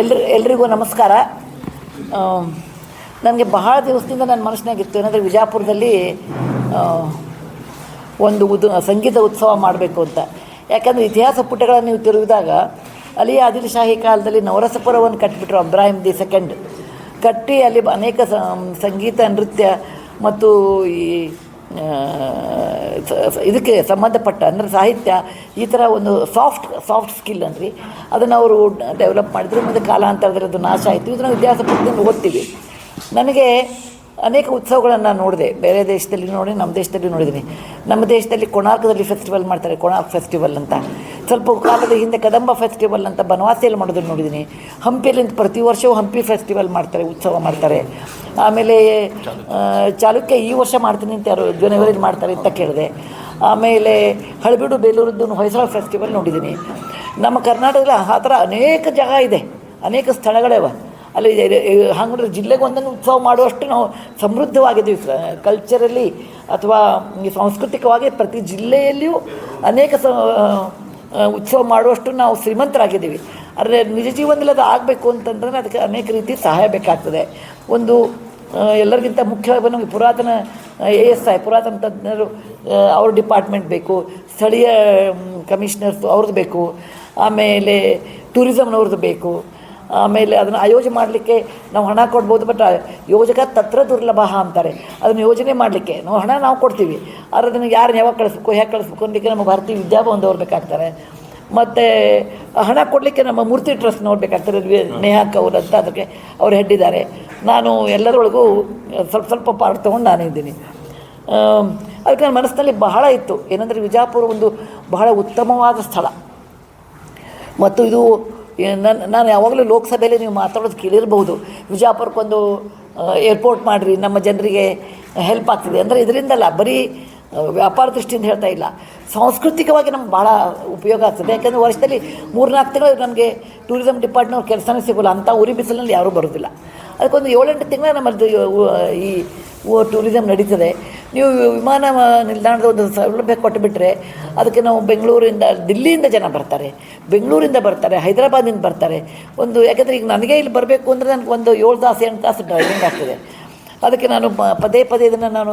ಎಲ್ರಿ ಎಲ್ರಿಗೂ ನಮಸ್ಕಾರ. ನನಗೆ ಬಹಳ ದಿವಸದಿಂದ ನನ್ನ ಮನಸ್ಸಿನಾಗಿತ್ತು. ಏನಂದರೆ ವಿಜಾಪುರದಲ್ಲಿ ಒಂದು ಉದ್ ಸಂಗೀತ ಉತ್ಸವ ಮಾಡಬೇಕು ಅಂತ. ಯಾಕಂದರೆ ಇತಿಹಾಸ ಪುಟಗಳನ್ನು ನೀವು ತಿರುಗಿದಾಗ ಆದಿಲ್ ಶಾಹಿ ಕಾಲದಲ್ಲಿ ನವರಸಪುರವನ್ನು ಕಟ್ಟಿಬಿಟ್ರು ಅಬ್ರಾಹಿಂ ದಿ ಸೆಕೆಂಡ್. ಕಟ್ಟಿ ಅಲ್ಲಿ ಅನೇಕ ಸಂಗೀತ, ನೃತ್ಯ ಮತ್ತು ಈ ಇದಕ್ಕೆ ಸಂಬಂಧಪಟ್ಟ, ಅಂದರೆ ಸಾಹಿತ್ಯ, ಈ ಥರ ಒಂದು ಸಾಫ್ಟ್ ಸಾಫ್ಟ್ ಸ್ಕಿಲ್ ಅಂದ್ರಿ ಅದನ್ನು ಅವರು ಡೆವಲಪ್ ಮಾಡಿದ್ರು, ಮತ್ತು ಕಾಲಾಂತರದಲ್ಲಿ ಅದು ನಾಶ ಆಯಿತು. ಇದನ್ನು ಇತಿಹಾಸ ಪುಸ್ತಕದಿಂದ ಓದ್ತೀವಿ. ನನಗೆ ಅನೇಕ ಉತ್ಸವಗಳನ್ನು ನೋಡಿದೆ. ಬೇರೆ ದೇಶದಲ್ಲಿ ನೋಡಿ, ನಮ್ಮ ದೇಶದಲ್ಲಿ ನೋಡಿದ್ದೀನಿ ನಮ್ಮ ದೇಶದಲ್ಲಿ ಕೊಣಾರ್ಕದಲ್ಲಿ ಫೆಸ್ಟಿವಲ್ ಮಾಡ್ತಾರೆ ಕೊಣಾರ್ಕ್ ಫೆಸ್ಟಿವಲ್ ಅಂತ. ಸ್ವಲ್ಪ ಕಾಲದ ಹಿಂದೆ ಕದಂಬ ಫೆಸ್ಟಿವಲ್ ಅಂತ ಬನವಾಸಿಯಲ್ಲಿ ಮಾಡೋದನ್ನು ನೋಡಿದ್ದೀನಿ ಹಂಪಿಯಲ್ಲಿ ಪ್ರತಿ ವರ್ಷವೂ ಹಂಪಿ ಫೆಸ್ಟಿವಲ್ ಮಾಡ್ತಾರೆ, ಉತ್ಸವ ಮಾಡ್ತಾರೆ. ಆಮೇಲೆ ಚಾಲುಕ್ಯ ಈ ವರ್ಷ ಮಾಡ್ತೀನಿ ಅಂತ ಯಾರು ಜನವರಿಲಿ ಮಾಡ್ತಾರೆ ಅಂತ ಕೇಳಿದೆ. ಆಮೇಲೆ ಹಳಬೀಡು ಬೇಲೂರದ್ದು ಹೊಯ್ಸಳ ಫೆಸ್ಟಿವಲ್ ನೋಡಿದ್ದೀನಿ ನಮ್ಮ ಕರ್ನಾಟಕದಲ್ಲಿ ಆ ಥರ ಅನೇಕ ಜಾಗ ಇದೆ. ಅನೇಕ ಸ್ಥಳಗಳಿವೆ. ಅಲ್ಲಿ ಹಂಗಂದ್ರೆ ಜಿಲ್ಲೆಗೆ ಒಂದೊಂದು ಉತ್ಸವ ಮಾಡುವಷ್ಟು ನಾವು ಸಮೃದ್ಧವಾಗಿದ್ದೀವಿ ಕಲ್ಚರಲ್ಲಿ ಅಥವಾ ಸಾಂಸ್ಕೃತಿಕವಾಗಿ ಪ್ರತಿ ಜಿಲ್ಲೆಯಲ್ಲಿಯೂ ಅನೇಕ ಸ ಉತ್ಸವ ಮಾಡುವಷ್ಟು ನಾವು ಶ್ರೀಮಂತರಾಗಿದ್ದೀವಿ. ಆದರೆ ನಿಜ ಜೀವನದಲ್ಲಿ ಅದು ಆಗಬೇಕು ಅಂತಂದ್ರೆ ಅದಕ್ಕೆ ಅನೇಕ ರೀತಿ ಸಹಾಯ ಬೇಕಾಗ್ತದೆ. ಒಂದು ಎಲ್ಲರಿಗಿಂತ ಮುಖ್ಯವಾಗಿ ನಮಗೆ ಪುರಾತನ ಎ ಎಸ್ ಐ, ಪುರಾತನ ತಜ್ಞರು ಅವ್ರ ಡಿಪಾರ್ಟ್ಮೆಂಟ್ ಬೇಕು, ಸ್ಥಳೀಯ ಕಮಿಷನರ್ಸ್ ಅವ್ರದ್ದು ಬೇಕು, ಆಮೇಲೆ ಟೂರಿಸಮ್ನವ್ರದ್ದು ಬೇಕು ಆಮೇಲೆ ಅದನ್ನು ಆಯೋಜನೆ ಮಾಡಲಿಕ್ಕೆ ನಾವು ಹಣ ಕೊಡ್ಬೋದು ಬಟ್ ಯೋಜಕ ತತ್ರ ದುರ್ಲಭ ಅಂತಾರೆ. ಅದನ್ನು ಯೋಜನೆ ಮಾಡಲಿಕ್ಕೆ ನಾವು ಹಣ ನಾವು ಕೊಡ್ತೀವಿ. ಆದರೆ ಅದನ್ನು ಯಾರು ಯಾವಾಗ ಕಳಿಸ್ಬೇಕು, ಹೇಗೆ ಕಳಿಸ್ಬೇಕು ಅನ್ನಲಿಕ್ಕೆ ನಮ್ಮ ಭಾರತೀಯ ವಿದ್ಯಾಭವನದವ್ರು ಬೇಕಾಗ್ತಾರೆ. ಮತ್ತು ಹಣ ಕೊಡಲಿಕ್ಕೆ ನಮ್ಮ ಮೂರ್ತಿ ಟ್ರಸ್ಟ್ ನೋಡಬೇಕಾಗ್ತದೆ ನೇಹಾ ಕೌರ್ ಅಂತ ಅದಕ್ಕೆ ಅವ್ರು ಹೆಡ್ಡಿದ್ದಾರೆ ನಾನು ಎಲ್ಲರೊಳಗೂ ಸ್ವಲ್ಪ ಸ್ವಲ್ಪ ಪಾರ್ಟ್ ತೊಗೊಂಡು ನಾನು ಇದ್ದೀನಿ. ಅದಕ್ಕೆ ನನ್ನ ಮನಸ್ಸಿನಲ್ಲಿ ಬಹಳ ಇತ್ತು. ಏನಂದರೆ ವಿಜಾಪುರ ಒಂದು ಬಹಳ ಉತ್ತಮವಾದ ಸ್ಥಳ. ಮತ್ತು ಇದು ನನ್ನ ನಾನು ಯಾವಾಗಲೂ ಲೋಕಸಭೆಯಲ್ಲಿ ನೀವು ಮಾತಾಡೋದು ಕೇಳಿರ್ಬೋದು. ವಿಜಯಪುರಕ್ಕೊಂದು ಏರ್ಪೋರ್ಟ್ ಮಾಡಿರಿ, ನಮ್ಮ ಜನರಿಗೆ ಹೆಲ್ಪ್ ಆಗ್ತಿದೆ. ಅಂದರೆ ಇದರಿಂದಲ್ಲ, ಬರೀ ವ್ಯಾಪಾರ ದೃಷ್ಟಿಯಿಂದ ಹೇಳ್ತಾ ಇಲ್ಲ. ಸಾಂಸ್ಕೃತಿಕವಾಗಿ ನಮ್ಗೆ ಭಾಳ ಉಪಯೋಗ ಆಗ್ತದೆ. ಯಾಕೆಂದರೆ ವರ್ಷದಲ್ಲಿ ಮೂರ್ನಾಲ್ಕು ತಿಂಗಳು ನಮಗೆ ಟೂರಿಸಮ್ ಡಿಪಾರ್ಟ್ಮೆಂಟ್ ಕೆಲಸನೇ ಸಿಗೋಲ್ಲ. ಅಂಥ ಉರಿ ಬಿಸಿಲಿನಲ್ಲಿ ಯಾರೂ ಬರೋದಿಲ್ಲ. ಅದಕ್ಕೊಂದು ಏಳೆಂಟು ತಿಂಗಳ ನಮ್ಮದು ಈ ಟೂರಿಸಮ್ ನಡೀತದೆ. ನೀವು ವಿಮಾನ ನಿಲ್ದಾಣದ ಒಂದು ಸೌಲಭ್ಯ ಕೊಟ್ಟುಬಿಟ್ರೆ ಅದಕ್ಕೆ ನಾವು ಬೆಂಗಳೂರಿಂದ, ದಿಲ್ಲಿಯಿಂದ ಜನ ಬರ್ತಾರೆ. ಬೆಂಗಳೂರಿಂದ ಬರ್ತಾರೆ ಹೈದರಾಬಾದಿಂದ ಬರ್ತಾರೆ. ಒಂದು, ಯಾಕಂದರೆ ಈಗ ನನಗೆ ಇಲ್ಲಿ ಬರಬೇಕು ಅಂದರೆ ನನಗೆ ಒಂದು ಏಳು ತಾಸು, ಎಂಟು ತಾಸು ಡ್ರೈವಿಂಗ್ ಆಗ್ತದೆ. ಅದಕ್ಕೆ ನಾನು ಪದೇ ಪದೇ ಇದನ್ನು ನಾನು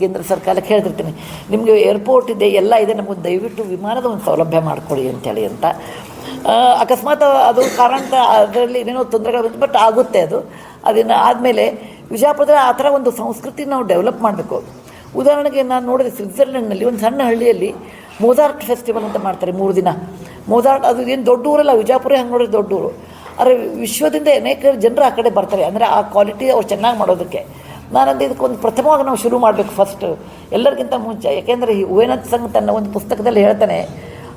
ಕೇಂದ್ರ ಸರ್ಕಾರಕ್ಕೆ ಹೇಳ್ತಿರ್ತೀನಿ. ನಿಮಗೆ ಏರ್ಪೋರ್ಟ್ ಇದೆ, ಎಲ್ಲ ಇದೆ, ನಮಗೆ ದಯವಿಟ್ಟು ವಿಮಾನದ ಒಂದು ಸೌಲಭ್ಯ ಮಾಡಿಕೊಡಿ ಅಂತೇಳಿ ಅಂತ. ಅಕಸ್ಮಾತ್ ಅದು ಕಾರಣ ಅದರಲ್ಲಿ ಏನೇನೋ ತೊಂದರೆಗಳು ಬಂತು ಬಟ್ ಆಗುತ್ತೆ ಅದು. ಅದನ್ನು ಆದಮೇಲೆ ವಿಜಯಪುರದಲ್ಲಿ ಆ ಥರ ಒಂದು ಸಂಸ್ಕೃತಿ ನಾವು ಡೆವಲಪ್ ಮಾಡಬೇಕು. ಉದಾಹರಣೆಗೆ ನಾನು ನೋಡಿದೆ ಸ್ವಿಟ್ಜರ್ಲೆಂಡ್ನಲ್ಲಿ ಒಂದು ಸಣ್ಣ ಹಳ್ಳಿಯಲ್ಲಿ ಮೋಜಾರ್ಟ್ ಫೆಸ್ಟಿವಲ್ ಅಂತ ಮಾಡ್ತಾರೆ ಮೂರು ದಿನ. ಮೋಜಾರ್ಟ್ ಅದು ಏನು ದೊಡ್ಡ ಊರಲ್ಲ, ವಿಜಯಪುರ ಹಂಗೆ ನೋಡಿದ್ರೆ ದೊಡ್ಡ ಊರು. ಆದರೆ ವಿಶ್ವದಿಂದ ಅನೇಕ ಜನರು ಆ ಕಡೆ ಬರ್ತಾರೆ, ಅಂದರೆ ಆ ಕ್ವಾಲಿಟಿ ಅವ್ರು ಚೆನ್ನಾಗಿ ಮಾಡೋದಕ್ಕೆ. ನಾನಂದು ಇದಕ್ಕೊಂದು ಪ್ರಥಮವಾಗಿ ನಾವು ಶುರು ಮಾಡಬೇಕು ಫಸ್ಟ್ ಎಲ್ಲರಿಗಿಂತ ಮುಂಚೆ. ಯಾಕೆಂದರೆ ಈ ಯುವನಾಥ್ ಸಂಘ ತನ್ನ ಒಂದು ಪುಸ್ತಕದಲ್ಲಿ ಹೇಳ್ತಾನೆ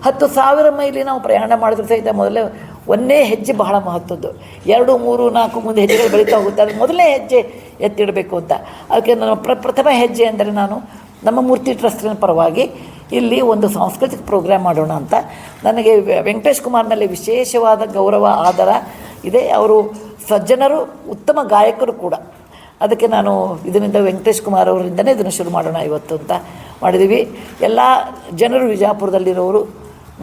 ಹತ್ತು ಸಾವಿರ ಮೈಲಿ ನಾವು ಪ್ರಯಾಣ ಮಾಡಿದ್ರೆ ಸಹಿತ ಮೊದಲೇ ಒಂದೇ ಹೆಜ್ಜೆ ಬಹಳ ಮಹತ್ವದ್ದು. ಎರಡು, ಮೂರು, ನಾಲ್ಕು ಮುಂದೆ ಹೆಜ್ಜೆಗಳು ಬೆಳೀತಾ ಹೋಗುತ್ತೆ. ಅದು ಮೊದಲನೇ ಹೆಜ್ಜೆ ಎತ್ತಿಡಬೇಕು ಅಂತ. ಅದಕ್ಕೆ ನನ್ನ ಪ್ರ, ಪ್ರಥಮ ಹೆಜ್ಜೆ ಅಂದರೆ ನಾನು ನಮ್ಮ ಮೂರ್ತಿ ಟ್ರಸ್ಟಿನ ಪರವಾಗಿ ಇಲ್ಲಿ ಒಂದು ಸಾಂಸ್ಕೃತಿಕ ಪ್ರೋಗ್ರಾಮ್ ಮಾಡೋಣ ಅಂತ. ನನಗೆ ವೆಂಕಟೇಶ್ ಕುಮಾರ್ನಲ್ಲಿ ವಿಶೇಷವಾದ ಗೌರವ ಆಧಾರ ಇದೆ. ಅವರು ಸಜ್ಜನರು, ಉತ್ತಮ ಗಾಯಕರು ಕೂಡ. ಅದಕ್ಕೆ ನಾನು ಇದರಿಂದ ವೆಂಕಟೇಶ್ ಕುಮಾರ್ ಅವರಿಂದನೇ ಇದನ್ನು ಶುರು ಮಾಡೋಣ ಇವತ್ತು ಅಂತ ಮಾಡಿದ್ದೀವಿ. ಎಲ್ಲ ಜನರು ವಿಜಯಪುರದಲ್ಲಿರೋರು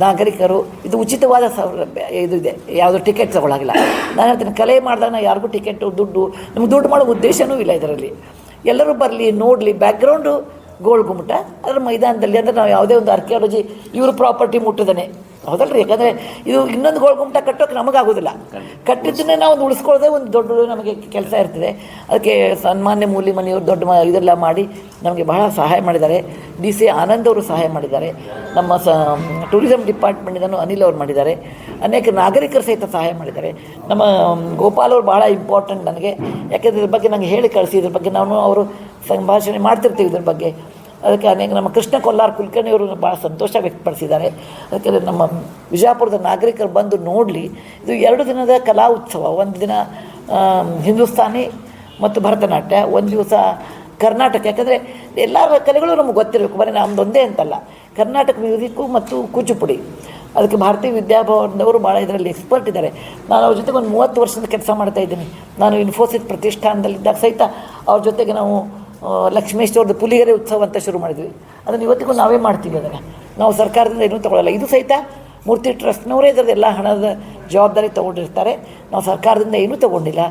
ನಾಗರಿಕರು, ಇದು ಉಚಿತವಾದ ಸೌಲಭ್ಯ, ಇದು ಇದೆ. ಯಾವುದು ಟಿಕೆಟ್ ತಗೊಳ್ಳಾಗಿಲ್ಲ ನಾನು ಹೇಳ್ತೀನಿ, ಕಲೆ ಮಾಡಿದಾಗ ಯಾರಿಗೂ ಟಿಕೆಟು ದುಡ್ಡು, ನಮ್ಗೆ ದುಡ್ಡು ಮಾಡೋ ಉದ್ದೇಶವೂ ಇಲ್ಲ ಇದರಲ್ಲಿ. ಎಲ್ಲರೂ ಬರಲಿ, ನೋಡಲಿ ಬ್ಯಾಕ್ಗ್ರೌಂಡು ಗೋಲ್ ಗುಮ್ಮಟ. ಅದ್ರ ಮೈದಾನದಲ್ಲಿ ಅಂದರೆ ನಾವು ಯಾವುದೇ ಒಂದು ಆರ್ಕಿಯಾಲಜಿ ಇವರು ಪ್ರಾಪರ್ಟಿ ಮುಟ್ಟಿದಾನೆ. ಹೌದಲ್ಲ ರೀ ಯಾಕಂದರೆ ಇದು ಇನ್ನೊಂದು ಗೋಲ್ ಗುಮ್ಮಟ ಕಟ್ಟೋಕೆ ನಮಗಾಗೋದಿಲ್ಲ. ಕಟ್ಟಿದ್ದನ್ನೇ ನಾವು ಒಂದು ಉಳಿಸ್ಕೊಳ್ಳೋದೇ ಒಂದು ದೊಡ್ಡ ನಮಗೆ ಕೆಲಸ ಇರ್ತದೆ. ಅದಕ್ಕೆ ಸನ್ಮಾನ್ಯ ಮೂಲಿ ಮನೆಯವರು ದೊಡ್ಡ ಮ ಇದೆಲ್ಲ ಮಾಡಿ ನಮಗೆ ಬಹಳ ಸಹಾಯ ಮಾಡಿದ್ದಾರೆ. ಡಿ ಸಿ ಆನಂದ್ ಅವರು ಸಹಾಯ ಮಾಡಿದ್ದಾರೆ. ನಮ್ಮ ಸ ಟೂರಿಸಮ್ ಡಿಪಾರ್ಟ್ಮೆಂಟಿಂದನೂ ಅನಿಲ್ ಅವ್ರು ಮಾಡಿದ್ದಾರೆ. ಅನೇಕ ನಾಗರಿಕರು ಸಹಿತ ಸಹಾಯ ಮಾಡಿದ್ದಾರೆ. ನಮ್ಮ ಗೋಪಾಲ್ ಅವರು ಭಾಳ ಇಂಪಾರ್ಟೆಂಟ್ ನನಗೆ. ಯಾಕೆಂದರೆ ಇದ್ರ ಬಗ್ಗೆ ನನಗೆ ಹೇಳಿ ಕಳಿಸಿ. ಇದ್ರ ಬಗ್ಗೆ ನಾನು ಅವರು ಸಂಭಾಷಣೆ ಮಾಡ್ತಿರ್ತೀವಿ ಇದ್ರ ಬಗ್ಗೆ. ಅದಕ್ಕೆ ಅನೇಕ ನಮ್ಮ ಕೃಷ್ಣ ಕೊಲ್ಲಾರ್ ಕುಲಕರ್ಣಿಯವರು ಭಾಳ ಸಂತೋಷ ವ್ಯಕ್ತಪಡಿಸಿದ್ದಾರೆ. ಅದಕ್ಕೆ ನಮ್ಮ ವಿಜಯಪುರದ ನಾಗರಿಕರು ಬಂದು ನೋಡಲಿ, ಇದು ಎರಡು ದಿನದ ಕಲಾ ಉತ್ಸವ, ಒಂದು ದಿನ ಹಿಂದೂಸ್ತಾನಿ ಮತ್ತು ಭರತನಾಟ್ಯ, ಒಂದು ದಿವಸ ಕರ್ನಾಟಕ. ಯಾಕಂದರೆ ಎಲ್ಲ ಕಲೆಗಳು ನಮ್ಗೆ ಗೊತ್ತಿರಬೇಕು, ಬರೀ ನಮ್ದು ಒಂದೇ ಅಂತಲ್ಲ. ಕರ್ನಾಟಕ ಮ್ಯೂಸಿಕ್ಕು ಮತ್ತು ಕೂಚಿಪುಡಿ. ಅದಕ್ಕೆ ಭಾರತೀಯ ವಿದ್ಯಾಭವನದವರು ಭಾಳ ಇದರಲ್ಲಿ ಎಕ್ಸ್ಪರ್ಟ್ ಇದ್ದಾರೆ. ನಾನು ಅವ್ರ ಜೊತೆಗೆ ಒಂದು ಮೂವತ್ತು ವರ್ಷದ ಕೆಲಸ ಮಾಡ್ತಾ ಇದ್ದೀನಿ. ನಾನು ಇನ್ಫೋಸಿಸ್ ಪ್ರತಿಷ್ಠಾನದಲ್ಲಿದ್ದಾಗ ಸಹಿತ ಅವ್ರ ಜೊತೆಗೆ ನಾವು ಲಕ್ಷ್ಮೇಶ್ವರದ ಪುಲಿಗೆರೆ ಉತ್ಸವ ಅಂತ ಶುರು ಮಾಡಿದ್ವಿ. ಅದನ್ನು ಇವತ್ತಿಗೂ ನಾವೇ ಮಾಡ್ತೀವಿ ಅದನ್ನು. ನಾವು ಸರ್ಕಾರದಿಂದ ಏನೂ ತಗೊಳ್ಳಲ್ಲ ಇದು ಸಹಿತ ಮೂರ್ತಿ ಟ್ರಸ್ಟ್ನವರೇ ಇದರದ್ದು ಎಲ್ಲ ಹಣದ ಜವಾಬ್ದಾರಿ ತೊಗೊಂಡಿರ್ತಾರೆ. ನಾವು ಸರ್ಕಾರದಿಂದ ಏನೂ ತಗೊಂಡಿಲ್ಲ.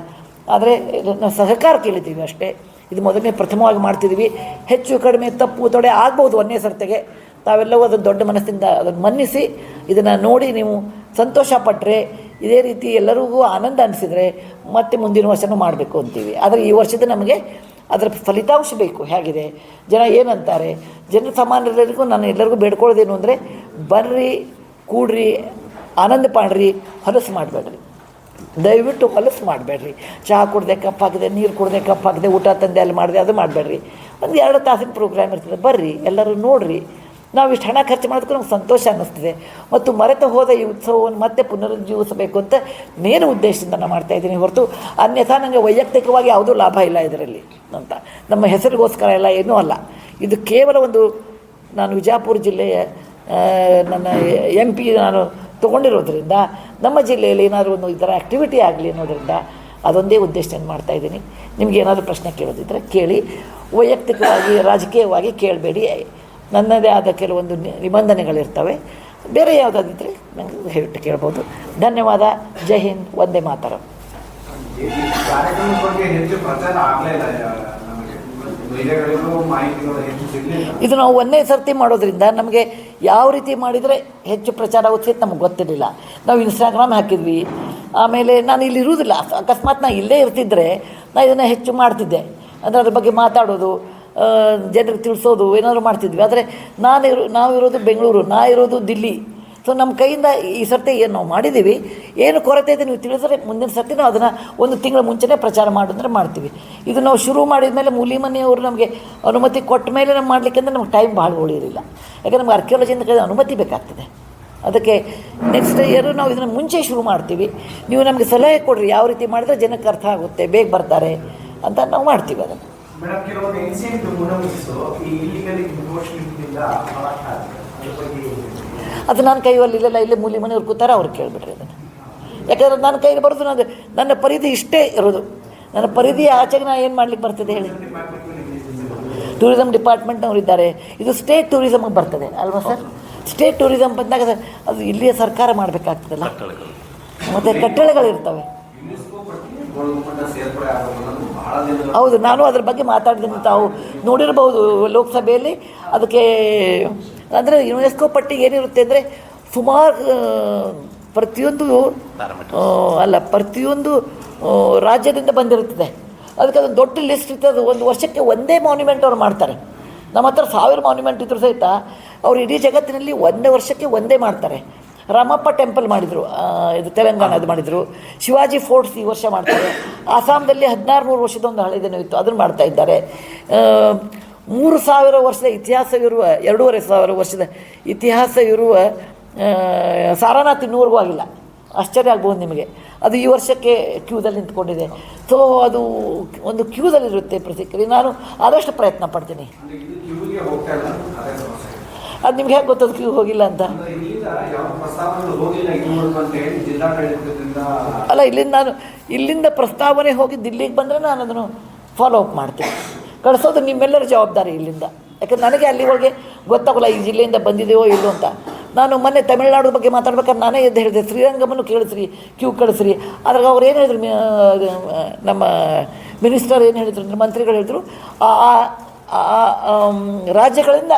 ಆದರೆ ನಾವು ಸಹಕಾರ ಕೇಳಿದ್ದೀವಿ ಅಷ್ಟೇ. ಇದು ಮೊದಲನೇ ಪ್ರಥಮವಾಗಿ ಮಾಡ್ತಿದ್ದೀವಿ. ಹೆಚ್ಚು ಕಡಿಮೆ ತಪ್ಪು ತೊಡೆ ಆಗ್ಬೋದು ಒಂದೇ ಸರ್ತೆಗೆ ತಾವೆಲ್ಲವೂ ಅದನ್ನು ದೊಡ್ಡ ಮನಸ್ಸಿಂದ ಅದನ್ನು ಮನ್ನಿಸಿ ಇದನ್ನು ನೋಡಿ ನೀವು ಸಂತೋಷ ಪಟ್ಟರೆ ಇದೇ ರೀತಿ ಎಲ್ಲರಿಗೂ ಆನಂದ ಅನಿಸಿದರೆ ಮತ್ತೆ ಮುಂದಿನ ವರ್ಷನೂ ಮಾಡಬೇಕು ಅಂತೀವಿ. ಆದರೆ ಈ ವರ್ಷದ ನಮಗೆ ಅದರ ಫಲಿತಾಂಶ ಬೇಕು, ಹೇಗಿದೆ? ಜನ ಏನಂತಾರೆ, ಜನ ಸಾಮಾನ್ಯರೆಲ್ಲರಿಗೂ ನಾನು ಎಲ್ಲರಿಗೂ ಬೇಡ್ಕೊಳ್ಳೋದೇನು ಅಂದರೆ, ಬರ್ರಿ, ಕೂಡ್ರಿ, ಆನಂದ ಪಾಡ್ರಿ, ಹೊಲಸು ಮಾಡಬೇಡ್ರಿ. ದಯವಿಟ್ಟು ಹೊಲಸು ಮಾಡಬೇಡ್ರಿ. ಚಹಾ ಕುಡ್ದೆ ಕಪ್ಪಾಗಿದೆ, ನೀರು ಕುಡ್ದೆ ಕಪ್ಪಾಗಿದೆ, ಊಟ ತಂದೆ ಅಲ್ಲಿ ಮಾಡಿದೆ, ಅದು ಮಾಡಬೇಡ್ರಿ. ಒಂದು ಎರಡು ತಾಸಿನ ಪ್ರೋಗ್ರಾಮ್ ಇರ್ತದೆ, ಬರ್ರಿ, ಎಲ್ಲರೂ ನೋಡಿರಿ. ನಾವು ಇಷ್ಟು ಹಣ ಖರ್ಚು ಮಾಡೋದಕ್ಕೂ ನಮ್ಗೆ ಸಂತೋಷ ಅನ್ನಿಸ್ತಿದೆ. ಮತ್ತು ಮರೆತು ಹೋದ ಈ ಉತ್ಸವವನ್ನು ಮತ್ತೆ ಪುನರುಜ್ಜೀವಿಸಬೇಕು ಅಂತ ಮೇನ್ ಉದ್ದೇಶದಿಂದ ನಾನು ಮಾಡ್ತಾ ಇದ್ದೀನಿ. ಹೊರತು ಅನ್ಯಥಾ ನನಗೆ ವೈಯಕ್ತಿಕವಾಗಿ ಯಾವುದೂ ಲಾಭ ಇಲ್ಲ ಇದರಲ್ಲಿ ಅಂತ. ನಮ್ಮ ಹೆಸರಿಗೋಸ್ಕರ ಎಲ್ಲ ಏನೂ ಅಲ್ಲ. ಇದು ಕೇವಲ ಒಂದು ನಾನು ವಿಜಯಪುರ ಜಿಲ್ಲೆಯ ನನ್ನ ಎಂ ಪಿ ನಾನು ತೊಗೊಂಡಿರೋದ್ರಿಂದ, ನಮ್ಮ ಜಿಲ್ಲೆಯಲ್ಲಿ ಏನಾದರೂ ಒಂದು ಈ ಥರ ಆ್ಯಕ್ಟಿವಿಟಿ ಆಗಲಿ ಅನ್ನೋದ್ರಿಂದ ಅದೊಂದೇ ಉದ್ದೇಶದಿಂದ ಮಾಡ್ತಾ ಇದ್ದೀನಿ. ನಿಮ್ಗೆ ಏನಾದರೂ ಪ್ರಶ್ನೆ ಕೇಳೋದಿದ್ದರೆ ಕೇಳಿ. ವೈಯಕ್ತಿಕವಾಗಿ, ರಾಜಕೀಯವಾಗಿ ಕೇಳಬೇಡಿ. ನನ್ನದೇ ಆದ ಕೆಲವೊಂದು ನಿಬಂಧನೆಗಳಿರ್ತವೆ. ಬೇರೆ ಯಾವುದಾದಿದ್ದರೆ ನನಗೆ ಹೇಳಿಟ್ಟು ಕೇಳ್ಬೋದು. ಧನ್ಯವಾದ. ಜೈ ಹಿಂದ್. ಒಂದೇ ಮಾತರಂ. ನಮಗೆ ಇದು ನಾವು ಒಂದೇ ಸರ್ತಿ ಮಾಡೋದ್ರಿಂದ ನಮಗೆ ಯಾವ ರೀತಿ ಮಾಡಿದರೆ ಹೆಚ್ಚು ಪ್ರಚಾರ ಆಗುತ್ತೆ ಅಂತ ನಮಗೆ ಗೊತ್ತಿರಲಿಲ್ಲ. ನಾವು ಇನ್ಸ್ಟಾಗ್ರಾಮ್ ಹಾಕಿದ್ವಿ. ಆಮೇಲೆ ನಾನು ಇಲ್ಲಿ ಇರುವುದಿಲ್ಲ ಅಕಸ್ಮಾತ್ ನಾನು ಇಲ್ಲೇ ಇರ್ತಿದ್ದರೆ ನಾನು ಇದನ್ನು ಹೆಚ್ಚು ಮಾಡ್ತಿದ್ದೆ. ಅಂದರೆ ಅದ್ರ ಬಗ್ಗೆ ಮಾತಾಡೋದು ಜನರಿಗೆ ತಿಳಿಸೋದು ಏನಾದರೂ ಮಾಡ್ತಿದ್ವಿ. ಆದರೆ ನಾನು ಇರೋ, ನಾವು ಇರೋದು ಬೆಂಗಳೂರು, ನಾ ಇರೋದು ದಿಲ್ಲಿ. ಸೊ ನಮ್ಮ ಕೈಯಿಂದ ಈ ಸರ್ತಿ ಏನು ನಾವು ಮಾಡಿದ್ದೀವಿ ಏನು ಕೊರತೆ ಇದೆ ನೀವು ತಿಳಿಸಿದ್ರೆ ಮುಂದಿನ ಸರ್ತಿ ನಾವು ಅದನ್ನು ಒಂದು ತಿಂಗಳ ಮುಂಚೆನೇ ಪ್ರಚಾರ ಮಾಡಿದ್ರೆ ಮಾಡ್ತೀವಿ. ಇದು ನಾವು ಶುರು ಮಾಡಿದ ಮೇಲೆ ಮೂಲಿ ಮನೆಯವರು ನಮಗೆ ಅನುಮತಿ ಕೊಟ್ಟ ಮೇಲೆ ನಾವು ಮಾಡಲಿಕ್ಕೆ ಅಂದರೆ ನಮ್ಗೆ ಟೈಮ್ ಭಾಳ ಉಳಿಯಿರಲಿಲ್ಲ ಯಾಕಂದ್ರೆ ನಮ್ಗೆ ಆರ್ಕಿಯಾಲಜಿಯಿಂದ ಕೈ ಅನುಮತಿ ಬೇಕಾಗ್ತದೆ. ಅದಕ್ಕೆ ನೆಕ್ಸ್ಟ್ ಇಯರು ನಾವು ಇದನ್ನು ಮುಂಚೆ ಶುರು ಮಾಡ್ತೀವಿ. ನೀವು ನಮಗೆ ಸಲಹೆ ಕೊಡ್ರಿ, ಯಾವ ರೀತಿ ಮಾಡಿದ್ರೆ ಜನಕ್ಕೆ ಅರ್ಥ ಆಗುತ್ತೆ, ಬೇಗ ಬರ್ತಾರೆ ಅಂತ ನಾವು ಮಾಡ್ತೀವಿ ಅದನ್ನು. ಮೇಡಮ್ ಕೆಲವೊಂದು ಏನ್ಸಿಯಂಟ್ ಮುನಮಿಸು ಈ ಅದ್ರ ಬಗ್ಗೆ ಏನ್ ಹೇಳ್ತೀರಿ? ಅದು ನನ್ನ ಕೈಯಲ್ಲಿ ಇಲ್ಲೆಲ್ಲ ಇಲ್ಲೇ ಮೂಲಿ ಮನೆಯವ್ರು ಕೂತಾರೆ ಅವ್ರು ಕೇಳಿಬಿಟ್ರಿ ಅದನ್ನು. ಯಾಕಂದ್ರೆ ನನ್ನ ಕೈಗೆ ಬರೋದು ನಾನು ನನ್ನ ಪರಿಧಿ ಇಷ್ಟೇ ಇರೋದು. ನನ್ನ ಪರಿಧಿ ಆಚೆಗೆ ನಾನು ಏನು ಮಾಡ್ಲಿಕ್ಕೆ ಬರ್ತದೆ ಹೇಳಿ. ಟೂರಿಸಮ್ ಡಿಪಾರ್ಟ್ಮೆಂಟ್ನವ್ರು ಇದ್ದಾರೆ. ಇದು ಸ್ಟೇಟ್ ಟೂರಿಸಮ್ಗೆ ಬರ್ತದೆ ಅಲ್ವಾ ಸರ್? ಸ್ಟೇಟ್ ಟೂರಿಸಮ್ ಬಂದಾಗ ಅದು- ಅದು ಇಲ್ಲಿಯ ಸರ್ಕಾರ ಮಾಡಬೇಕಾಗ್ತದಲ್ಲ? ಮತ್ತು ಕಟ್ಟಳೆಗಳಿರ್ತವೆ ಹೌದು, ನಾನು ಅದ್ರ ಬಗ್ಗೆ ಮಾತಾಡಿದ್ದೀನಿ ತಾವು. ನೋಡಿರಬಹುದು ಲೋಕಸಭೆಯಲ್ಲಿ ಅದಕ್ಕೆ, ಅಂದರೆ ಯುನೆಸ್ಕೋ ಪಟ್ಟಿ ಏನಿರುತ್ತೆ ಅಂದರೆ ಸುಮಾರು ಪ್ರತಿಯೊಂದು ಅಲ್ಲ, ಪ್ರತಿಯೊಂದು ರಾಜ್ಯದಿಂದ ಬಂದಿರುತ್ತದೆ. ಅದಕ್ಕೆ ಅದೊಂದು ದೊಡ್ಡ ಲಿಸ್ಟ್ ಇರ್ತದೆ. ಅದು ಒಂದು ವರ್ಷಕ್ಕೆ ಒಂದೇ ಮಾನ್ಯುಮೆಂಟ್ ಅವ್ರು ಮಾಡ್ತಾರೆ. ನಮ್ಮ ಹತ್ರ ಸಾವಿರ ಮಾನ್ಯುಮೆಂಟ್ ಇದ್ರೂ ಸಹಿತ ಅವ್ರು ಇಡೀ ಜಗತ್ತಿನಲ್ಲಿ ಒಂದೇ ವರ್ಷಕ್ಕೆ ಒಂದೇ ಮಾಡ್ತಾರೆ. ರಾಮಪ್ಪ ಟೆಂಪಲ್ ಮಾಡಿದರು. ಇದು ತೆಲಂಗಾಣದ್ದು ಮಾಡಿದರು. ಶಿವಾಜಿ ಫೋರ್ಟ್ಸ್ ಈ ವರ್ಷ ಮಾಡ್ತಾರೆ. ಅಸ್ಸಾಂದಲ್ಲಿ ಹದಿನಾರು ನೂರು ವರ್ಷದ ಒಂದು ಹಳೆದೇನೋ ಇತ್ತು. ಅದನ್ನು ಮಾಡ್ತಾ ಇದ್ದಾರೆ. ಮೂರು ಸಾವಿರ ವರ್ಷದ ಇತಿಹಾಸ ಇರುವ ಎರಡೂವರೆ ಸಾವಿರ ವರ್ಷದ ಇತಿಹಾಸ ಇರುವ ಸಾರನಾಥಿ ಸಾರನಾಥ್ ಇನ್ನೂವರೆಗೂ ಆಗಿಲ್ಲ. ಆಶ್ಚರ್ಯ ಆಗ್ಬೋದು ನಿಮಗೆ. ಅದು ಈ ವರ್ಷಕ್ಕೆ ಕ್ಯೂದಲ್ಲಿ ನಿಂತ್ಕೊಂಡಿದೆ. ಸೊ ಅದು ಒಂದು ಕ್ಯೂದಲ್ಲಿರುತ್ತೆ ಪ್ರತಿಕ್ರಿಯೆ. ನಾನು ಆದಷ್ಟು ಪ್ರಯತ್ನ ಪಡ್ತೀನಿ ಅಂದ್ರೆ ಇದು ಕಿವಿಗೆ ಹೋಗ್ತಾ ಇಲ್ಲ ಅದೇ ನಿಮ್ಗೆ ಹೇಗೆ ಗೊತ್ತದು ಕ್ಯೂ ಹೋಗಿಲ್ಲ ಅಂತ ಅಲ್ಲ ಇಲ್ಲಿಂದ ನಾನು ಇಲ್ಲಿಂದ ಪ್ರಸ್ತಾವನೆ ಹೋಗಿ ದಿಲ್ಲಿಗೆ ಬಂದರೆ ನಾನು ಅದನ್ನು ಫಾಲೋ ಅಪ್ ಮಾಡ್ತೀನಿ ಕಳಿಸೋದು ನಿಮ್ಮೆಲ್ಲರ ಜವಾಬ್ದಾರಿ ಇಲ್ಲಿಂದ ಯಾಕಂದ್ರೆ ನನಗೆ ಅಲ್ಲಿ ಹೋಗಿ ಗೊತ್ತಾಗಲ್ಲ ಈ ಜಿಲ್ಲೆಯಿಂದ ಬಂದಿದೆಯೋ ಇಲ್ಲೋ ಅಂತ ನಾನು ಮೊನ್ನೆ ತಮಿಳ್ನಾಡು ಬಗ್ಗೆ ಮಾತಾಡ್ಬೇಕಾದ್ರೆ ನಾನೇ ಎದ್ದು ಹೇಳಿದೆ ಶ್ರೀರಂಗಮನ್ನು ಕೇಳಿಸ್ರಿ ಕ್ಯೂ ಕಳಿಸ್ರಿ ಅದ್ರಾಗ ಅವ್ರು ಏನು ಹೇಳಿದ್ರು ನಮ್ಮ ಮಿನಿಸ್ಟರ್ ಏನು ಹೇಳಿದ್ರು ಅಂದ್ರೆ ಮಂತ್ರಿಗಳು ಹೇಳಿದ್ರು ಆ ರಾಜ್ಯಗಳಿಂದ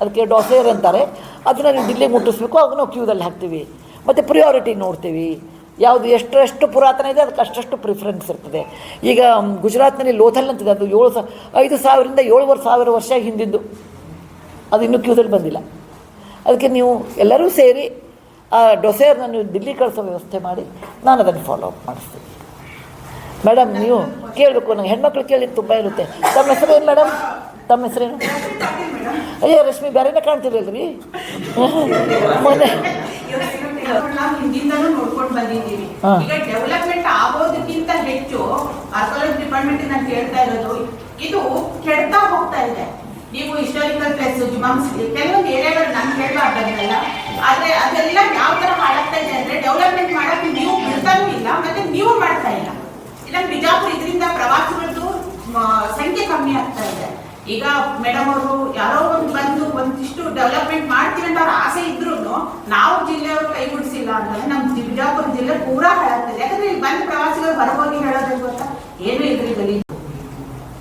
ಅದಕ್ಕೆ ಡಾಸೇರ್ ಅಂತಾರೆ. ಅದನ್ನು ನೀವು ದಿಲ್ಲಿಗೆ ಮುಟ್ಟಿಸ್ಬೇಕು ಅವಾಗ ನಾವು ಕ್ಯೂದಲ್ಲಿ ಹಾಕ್ತೀವಿ. ಮತ್ತು ಪ್ರಿಯಾರಿಟಿ ನೋಡ್ತೀವಿ. ಯಾವುದು ಎಷ್ಟು ಎಷ್ಟು ಪುರಾತನ ಇದೆ, ಅದಕ್ಕೆ ಅಷ್ಟಷ್ಟು ಪ್ರಿಫರೆನ್ಸ್ ಇರ್ತದೆ. ಈಗ ಗುಜರಾತ್ನಲ್ಲಿ ಲೋಥಲ್ ಅಂತಿದೆ, ಅದು ಏಳು ಸಾ, ಐದು ಸಾವಿರದಿಂದ ಏಳುವರೆ ಸಾವಿರ ವರ್ಷ ಹಿಂದಿದ್ದು ಅದು ಇನ್ನೂ ಕ್ಯೂದಲ್ಲಿ ಬಂದಿಲ್ಲ. ಅದಕ್ಕೆ ನೀವು ಎಲ್ಲರೂ ಸೇರಿ, ಆ, ಡೊಸೇರ್ನ ನೀವು ದಿಲ್ಲಿ ಕಳಿಸೋ ವ್ಯವಸ್ಥೆ ಮಾಡಿ, ನಾನು ಅದನ್ನು ಫಾಲೋ ಅಪ್ ಮಾಡಿಸ್ತೀನಿ. ಮೇಡಮ್ ನೀವು ಕೇಳಬೇಕು ನನಗೆ ಹೆಣ್ಮಕ್ಳು ಕೇಳಿ ತುಂಬ ಇರುತ್ತೆ. ತಮ್ಮ ಹೆಸರು ಏನು ಮೇಡಮ್ ತಮ್ಮ ಹೆಸರೇನು? ಅಯ್ಯೋ, ರಶ್ಮಿ ಬೇರೆನೇ ಕಾಣ್ತಿರಲ್ರಿ ಮೊನ್ನೆ. ನಾವು ಹಿಂದಿಂದಲೂ ನೋಡ್ಕೊಂಡು ಬಂದಿದ್ದೀವಿ ಈಗ ಡೆವಲಪ್ಮೆಂಟ್ ಆಗೋದಕ್ಕಿಂತ ಹೆಚ್ಚು ಆರ್ಕಾಲಜಿ ಡಿಪಾರ್ಟ್ಮೆಂಟ್ ನಾನು ಕೇಳ್ತಾ ಇರೋದು, ಇದು ಕೆಡ್ತಾ ಹೋಗ್ತಾ ಇದೆ. ನೀವು ಹಿಸ್ಟಾರಿಕಲ್ ಪ್ಲೇಸ್ ಜುಮಾಮ್ಸ್ ಕೆಲವೊಂದು ಏರಿಯಾಗಳು ನಾನು ಕೇಳಬಾರ್ದಾಗಿರಲ್ಲ ಆದ್ರೆ ಅದೆಲ್ಲ ಯಾವ ತರ ಹಾಳಾಗ್ತಾ ಇದೆ ಅಂದ್ರೆ ಡೆವಲಪ್ಮೆಂಟ್ ಮಾಡಕ್ಕೆ ನೀವು ಬಿಡ್ತಾನೂ ಇಲ್ಲ, ಮತ್ತೆ ನೀವು ಮಾಡ್ತಾ ಇಲ್ಲ. ಇಲ್ಲ ಬಿಜಾಪುರ ಇದರಿಂದ ಪ್ರವಾಸಿಗರದ್ದು ಸಂಖ್ಯೆ ಕಮ್ಮಿ ಆಗ್ತಾ ಇದೆ. ಈಗ ಮೇಡಮ್ ಅವರು ಯಾರೋ ಒಂದು ಬಂದು ಒಂದಿಷ್ಟು ಡೆವಲಪ್ಮೆಂಟ್ ಮಾಡ್ತೀವಿ ಅಂತ ಅವ್ರ ಆಸೆ ಇದ್ರು ನಾವು ಜಿಲ್ಲೆಯವರು ಕೈ ಗುಡಿಸಿಲ್ಲ ಅಂತಂದ್ರೆ ನಮ್ಮ ಬಿಜಾಪುರ ಜಿಲ್ಲೆ ಪೂರಾ ಹಾಳಾಗ್ತದೆ ಯಾಕಂದ್ರೆ ಇಲ್ಲಿ ಬಂದು ಪ್ರವಾಸಿಗರು ಹೊರಗೋಗಿ ಹೇಳೋದು ಗೊತ್ತಾ? ಏನು ಇದ್ರಿ ಬಲಿ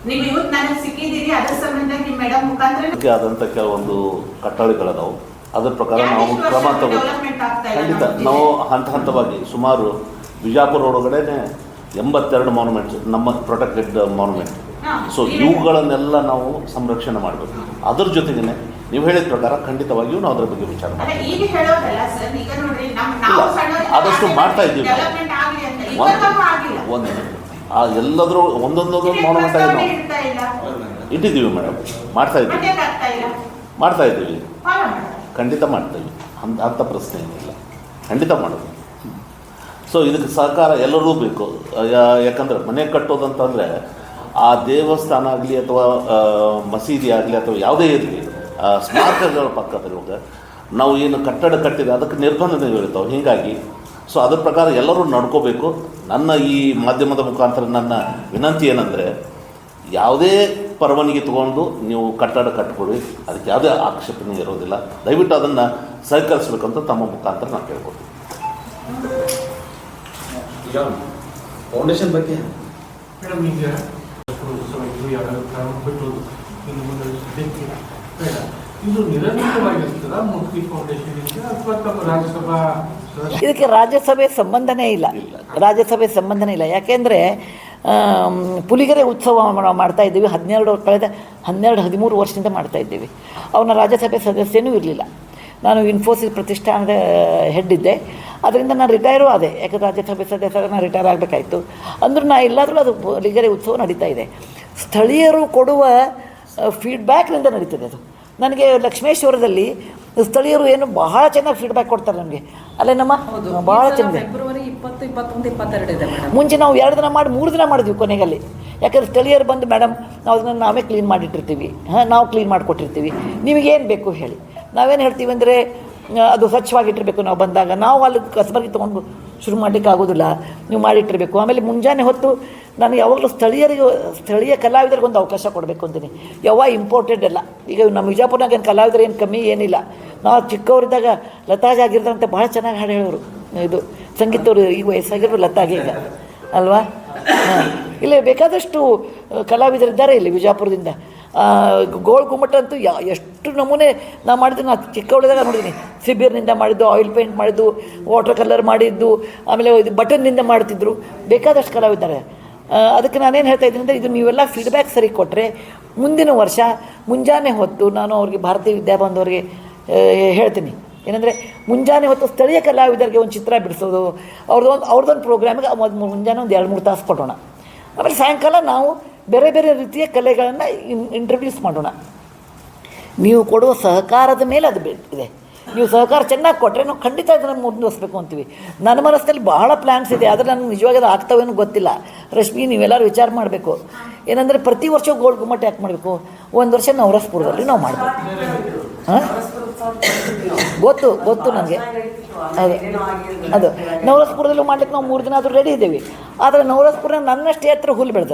ನೀವು ಇವತ್ತು ನನಗೆ ಸಿಕ್ಕಿದ್ದೀರಿ ಅದ್ರ ಸಂಬಂಧ ನಿಮ್ಮ ಮೇಡಮ್ ಮುಖಾಂತರ ಆದಂತ ಕೆಲವೊಂದು ಕಟ್ಟಳೆಗಳದಾವು. ಅದ್ರ ಪ್ರಕಾರ ನಾವು ಕ್ರಮ ಅಂತ ಖಂಡಿತ. ನಾವು? ಹಂತ ಹಂತವಾಗಿ ಸುಮಾರು ಬಿಜಾಪುರ ಒಳಗಡೆನೆ ಎಂಬತ್ತೆರಡು ಮಾನ್ಯುಮೆಂಟ್ಸ್ ನಮ್ಮ ಪ್ರೊಟೆಕ್ಟೆಡ್ ಮಾನ್ಯುಮೆಂಟ್ ಸೊ ಇವುಗಳನ್ನೆಲ್ಲ ನಾವು ಸಂರಕ್ಷಣೆ ಮಾಡಬೇಕು. ಅದ್ರ ಜೊತೆಗೆ ನೀವು ಹೇಳಿದ ಪ್ರಕಾರ ಖಂಡಿತವಾಗಿಯೂ ನಾವು ಅದರ ಬಗ್ಗೆ ವಿಚಾರ ಇಲ್ಲ, ಆದಷ್ಟು ಮಾಡ್ತಾ ಇದ್ದೀವಿ ಒಂದು ಆ ಎಲ್ಲದರೂ ಒಂದೊಂದೊಂದು ಮಾಡೋಣ ನಾವು ಇಟ್ಟಿದ್ದೀವಿ ಮೇಡಮ್ ಮಾಡ್ತಾ ಇದ್ದೀವಿ. ಮಾಡ್ತಾ ಇದ್ದೀವಿ. ಖಂಡಿತ ಮಾಡ್ತೀವಿ ಅಂತ ಅಂಥ ಪ್ರಶ್ನೆ ಏನಿಲ್ಲ. ಖಂಡಿತ ಮಾಡೋದು. ಸೊ ಇದಕ್ಕೆ ಸಹಕಾರ ಎಲ್ಲರೂ ಬೇಕು. ಯಾಕಂದ್ರೆ ಮನೆ ಕಟ್ಟೋದಂತಂದರೆ ಆ ದೇವಸ್ಥಾನ ಆಗಲಿ ಅಥವಾ ಮಸೀದಿ ಆಗಲಿ ಅಥವಾ ಯಾವುದೇ ಇರಲಿ ಸ್ಮಾರಕಗಳ ಪಕ್ಕದಲ್ಲಿರುವಾಗ ನಾವು ಏನು ಕಟ್ಟಡ ಕಟ್ಟಿದೆ ಅದಕ್ಕೆ ನಿರ್ಬಂಧಗಳಿರ್ತಾವೆ ಹೀಗಾಗಿ ಸೊ ಅದ್ರ ಪ್ರಕಾರ ಎಲ್ಲರೂ ನಡ್ಕೋಬೇಕು. ನನ್ನ ಈ ಮಾಧ್ಯಮದ ಮುಖಾಂತರ ನನ್ನ ವಿನಂತಿ ಏನಂದರೆ ಯಾವುದೇ ಪರವಾನಗಿ ತೊಗೊಂಡು ನೀವು ಕಟ್ಟಡ ಕಟ್ಕೊಳ್ಳಿ. ಅದಕ್ಕೆ ಯಾವುದೇ ಆಕ್ಷೇಪಣೆ ಇರೋದಿಲ್ಲ. ದಯವಿಟ್ಟು ಅದನ್ನು ಸಹಕರಿಸಬೇಕಂತ ತಮ್ಮ ಮುಖಾಂತರ ನಾನು ಕೇಳ್ಕೊತೀನಿ ಫೌಂಡೇಶನ್ ಬಗ್ಗೆ? ಮೇಡಮ್ ಈಗ ಯಾವ್ಯಾವ ಕಾರಣ ಬಿಟ್ಟೋದು ಇನ್ನು ಮುಂದೆ ಬೇಡ ಇದು ನಿರಂತರವಾಗಿರ್ತದ ಮುಕ್ತಿ ಫೌಂಡೇಶನ್ ಅಥವಾ ತಮ್ಮ ರಾಜ್ಯಸಭಾ ಇದಕ್ಕೆ ರಾಜ್ಯಸಭೆ ಸಂಬಂಧನೇ ಇಲ್ಲ. ರಾಜ್ಯಸಭೆ ಸಂಬಂಧನೇ ಇಲ್ಲ. ಯಾಕೆಂದರೆ ಪುಲಿಗೆರೆ ಉತ್ಸವ ನಾವು ಮಾಡ್ತಾ ಇದ್ದೀವಿ. ಹನ್ನೆರಡು ಕಳೆದ ಹನ್ನೆರಡು ಹದಿಮೂರು ವರ್ಷದಿಂದ ಮಾಡ್ತಾ ಇದ್ದೀವಿ. ಅವನ ರಾಜ್ಯಸಭೆ ಸದಸ್ಯನೂ ಇರಲಿಲ್ಲ. ನಾನು ಇನ್ಫೋಸಿಸ್ ಪ್ರತಿಷ್ಠಾನದ ಹೆಡ್ ಇದ್ದೆ. ಅದರಿಂದ ನಾನು ರಿಟೈರು ಆದೆ. ಯಾಕಂದ್ರೆ ರಾಜ್ಯಸಭೆ ಸದಸ್ಯರ ನಾನು ರಿಟೈರ್ ಆಗಬೇಕಾಯಿತು ಅಂದರೂ ನಾ ಎಲ್ಲಾದರೂ ಅದು ಪುಲಿಗೆರೆ ಉತ್ಸವ ನಡೀತಾ ಇದೆ. ಸ್ಥಳೀಯರು ಕೊಡುವ ಫೀಡ್ಬ್ಯಾಕ್ನಿಂದ ನಡೀತದೆ ಅದು. ನನಗೆ ಲಕ್ಷ್ಮೇಶ್ವರದಲ್ಲಿ ಸ್ಥಳೀಯರು ಏನು ಬಹಳ ಚೆನ್ನಾಗಿ ಫೀಡ್ಬ್ಯಾಕ್ ಕೊಡ್ತಾರೆ ನನಗೆ ಅಲ್ಲೇ ನಮ್ಮ ಭಾಳ ಚೆನ್ನಾಗಿ ಫೆಬ್ರವರಿ ಇಪ್ಪತ್ತು ಇಪ್ಪತ್ತೊಂದು ಇಪ್ಪತ್ತೆರಡು ಇದೆ ಮುಂಚೆ ನಾವು ಎರಡು ದಿನ ಮಾಡಿ ಮೂರು ದಿನ ಮಾಡಿದ್ವಿ ಕೊನೆಗಲ್ಲಿ. ಯಾಕಂದ್ರೆ ಸ್ಥಳೀಯರು ಬಂದು ಮೇಡಮ್ ನಾವು ಅದನ್ನು ನಾವೇ ಕ್ಲೀನ್ ಮಾಡಿಟ್ಟಿರ್ತೀವಿ. ಹಾಂ ನಾವು ಕ್ಲೀನ್ ಮಾಡಿಕೊಟ್ಟಿರ್ತೀವಿ. ನಿಮಗೇನು ಬೇಕು ಹೇಳಿ. ನಾವೇನು ಹೇಳ್ತೀವಿ ಅಂದರೆ ಅದು ಸ್ವಚ್ಛವಾಗಿಟ್ಟಿರಬೇಕು ನಾವು ಬಂದಾಗ. ನಾವು ಅಲ್ಲಿ ಕಸಬರಿಗೆ ತೊಗೊಂಡು ಶುರು ಮಾಡಲಿಕ್ಕೆ ಆಗೋದಿಲ್ಲ. ನೀವು ಮಾಡಿಟ್ಟಿರಬೇಕು. ಆಮೇಲೆ ಮುಂಜಾನೆ ಹೊತ್ತು ನಾನು ಯಾವಾಗಲೂ ಸ್ಥಳೀಯರಿಗೆ ಸ್ಥಳೀಯ ಕಲಾವಿದರಿಗೆ ಒಂದು ಅವಕಾಶ ಕೊಡಬೇಕು ಅಂತೀನಿ. ಯಾವ ಇಂಪಾರ್ಟೆಂಟ್ ಅಲ್ಲ ಈಗ ನಮ್ಮ ವಿಜಾಪುರ್ನಾಗ ಏನು ಕಲಾವಿದರು ಏನು ಕಮ್ಮಿ ಏನಿಲ್ಲ. ನಾವು ಚಿಕ್ಕವರಿದ್ದಾಗ ಲತಾಜ್ ಜಾಗಿರ್ದ ಅಂತ ಭಾಳ ಚೆನ್ನಾಗಿ ಹಾಡು ಹೇಳೋರು. ಇದು ಸಂಗೀತವರು ಈ ವಯಸ್ಸಾಗಿರೋ ಲತಾಗೆ ಈಗ. ಅಲ್ವಾ? ಇಲ್ಲಿ ಬೇಕಾದಷ್ಟು ಕಲಾವಿದರಿದ್ದಾರೆ ಇಲ್ಲಿ ವಿಜಯಪುರದಿಂದ ಆ, ಗೋಳ್ ಗುಮ್ಮಟ ಅಂತೂ ಯಾ, ಎಷ್ಟು ನಮೂನೆ ನಾ ಮಾಡಿದ್ದು, ನಾ ಚಿಕ್ಕವಳಿದಾಗ ನೋಡಿದ್ದೀನಿ ಸಿಬಿರ್ನಿಂದ ಮಾಡಿದ್ದು ಆಯಿಲ್ ಪೇಂಟ್ ಮಾಡಿದ್ದು ವಾಟರ್ ಕಲರ್ ಮಾಡಿದ್ದು, ಆಮೇಲೆ ಇದು ಬಟನ್ನಿಂದ ಮಾಡ್ತಿದ್ರು. ಬೇಕಾದಷ್ಟು ಕಲಾವಿದ್ದಾರೆ ಅದಕ್ಕೆ ನಾನೇನು ಹೇಳ್ತಾ ಇದ್ದೀನಿ ಅಂದರೆ, ಇದು ನೀವೆಲ್ಲ ಫೀಡ್ಬ್ಯಾಕ್ ಸರಿ ಕೊಟ್ಟರೆ ಮುಂದಿನ ವರ್ಷ, ಮುಂಜಾನೆ ಹೊತ್ತು ನಾನು ಅವ್ರಿಗೆ ಭಾರತೀಯ ವಿದ್ಯಾಬಂಧವರಿಗೆ ಹೇಳ್ತೀನಿ. ಏನಂದರೆ, ಮುಂಜಾನೆ ಹೊತ್ತು ಸ್ಥಳೀಯ ಕಲಾವಿದರಿಗೆ ಒಂದು ಚಿತ್ರ ಬಿಡಿಸೋದು ಅವ್ರದ್ದೊಂದು ಅವ್ರದ್ದೊಂದು ಪ್ರೋಗ್ರಾಮಿಗೆ ಮುಂಜಾನೆ ಒಂದು ಎರಡು ಮೂರು ತಾಸು ಕೊಡೋಣ. ಆಮೇಲೆ ಸಾಯಂಕಾಲ ನಾವು ಬೇರೆ ಬೇರೆ ರೀತಿಯ ಕಲೆಗಳನ್ನು ಇಂಟ್ರಡ್ಯೂಸ್ ಮಾಡೋಣ. ನೀವು ಕೊಡುವ ಸಹಕಾರದ ಮೇಲೆ ಅದು ಇದೆ. ನೀವು ಸಹಕಾರ ಚೆನ್ನಾಗಿ ಕೊಟ್ಟರೆ ನಾವು ಖಂಡಿತ ಅದನ್ನು ಮುಂದುವರಿಸ್ಬೇಕು ಅಂತೀವಿ. ನನ್ನ ಮನಸ್ಸಲ್ಲಿ ಬಹಳ ಪ್ಲ್ಯಾನ್ಸ್ ಇದೆ, ಆದರೆ ನನಗೆ ನಿಜವಾಗಿ ಅದು ಆಗ್ತಾವೇನೋ ಗೊತ್ತಿಲ್ಲ. ರಶ್ಮಿ, ನೀವೆಲ್ಲರೂ ವಿಚಾರ ಮಾಡಬೇಕು. ಏನಂದರೆ ಪ್ರತಿ ವರ್ಷ ಗೋಲ್ಡ್ ಗುಮ್ಮಟ ಯಾಕೆ ಮಾಡಬೇಕು? ಒಂದು ವರ್ಷ ನವರಸ್ಪುರದಲ್ಲಿ ನಾವು ಮಾಡಬೇಕು. ಹಾಂ? ಗೊತ್ತು ಗೊತ್ತು ನನಗೆ. ಅದು. ಅದು. ನವರಸ್ಪುರದಲ್ಲೂ ಮಾಡ್ಲಿಕ್ಕೆ ನಾವು ಮೂರು ದಿನ ಆದರೂ ರೆಡಿ ಇದ್ದೀವಿ. ಆದರೆ ನವರಸ್ಪುರ ನನ್ನಷ್ಟೇ ಹತ್ರ ಹುಲ್ಲು ಬೆಳೆದ.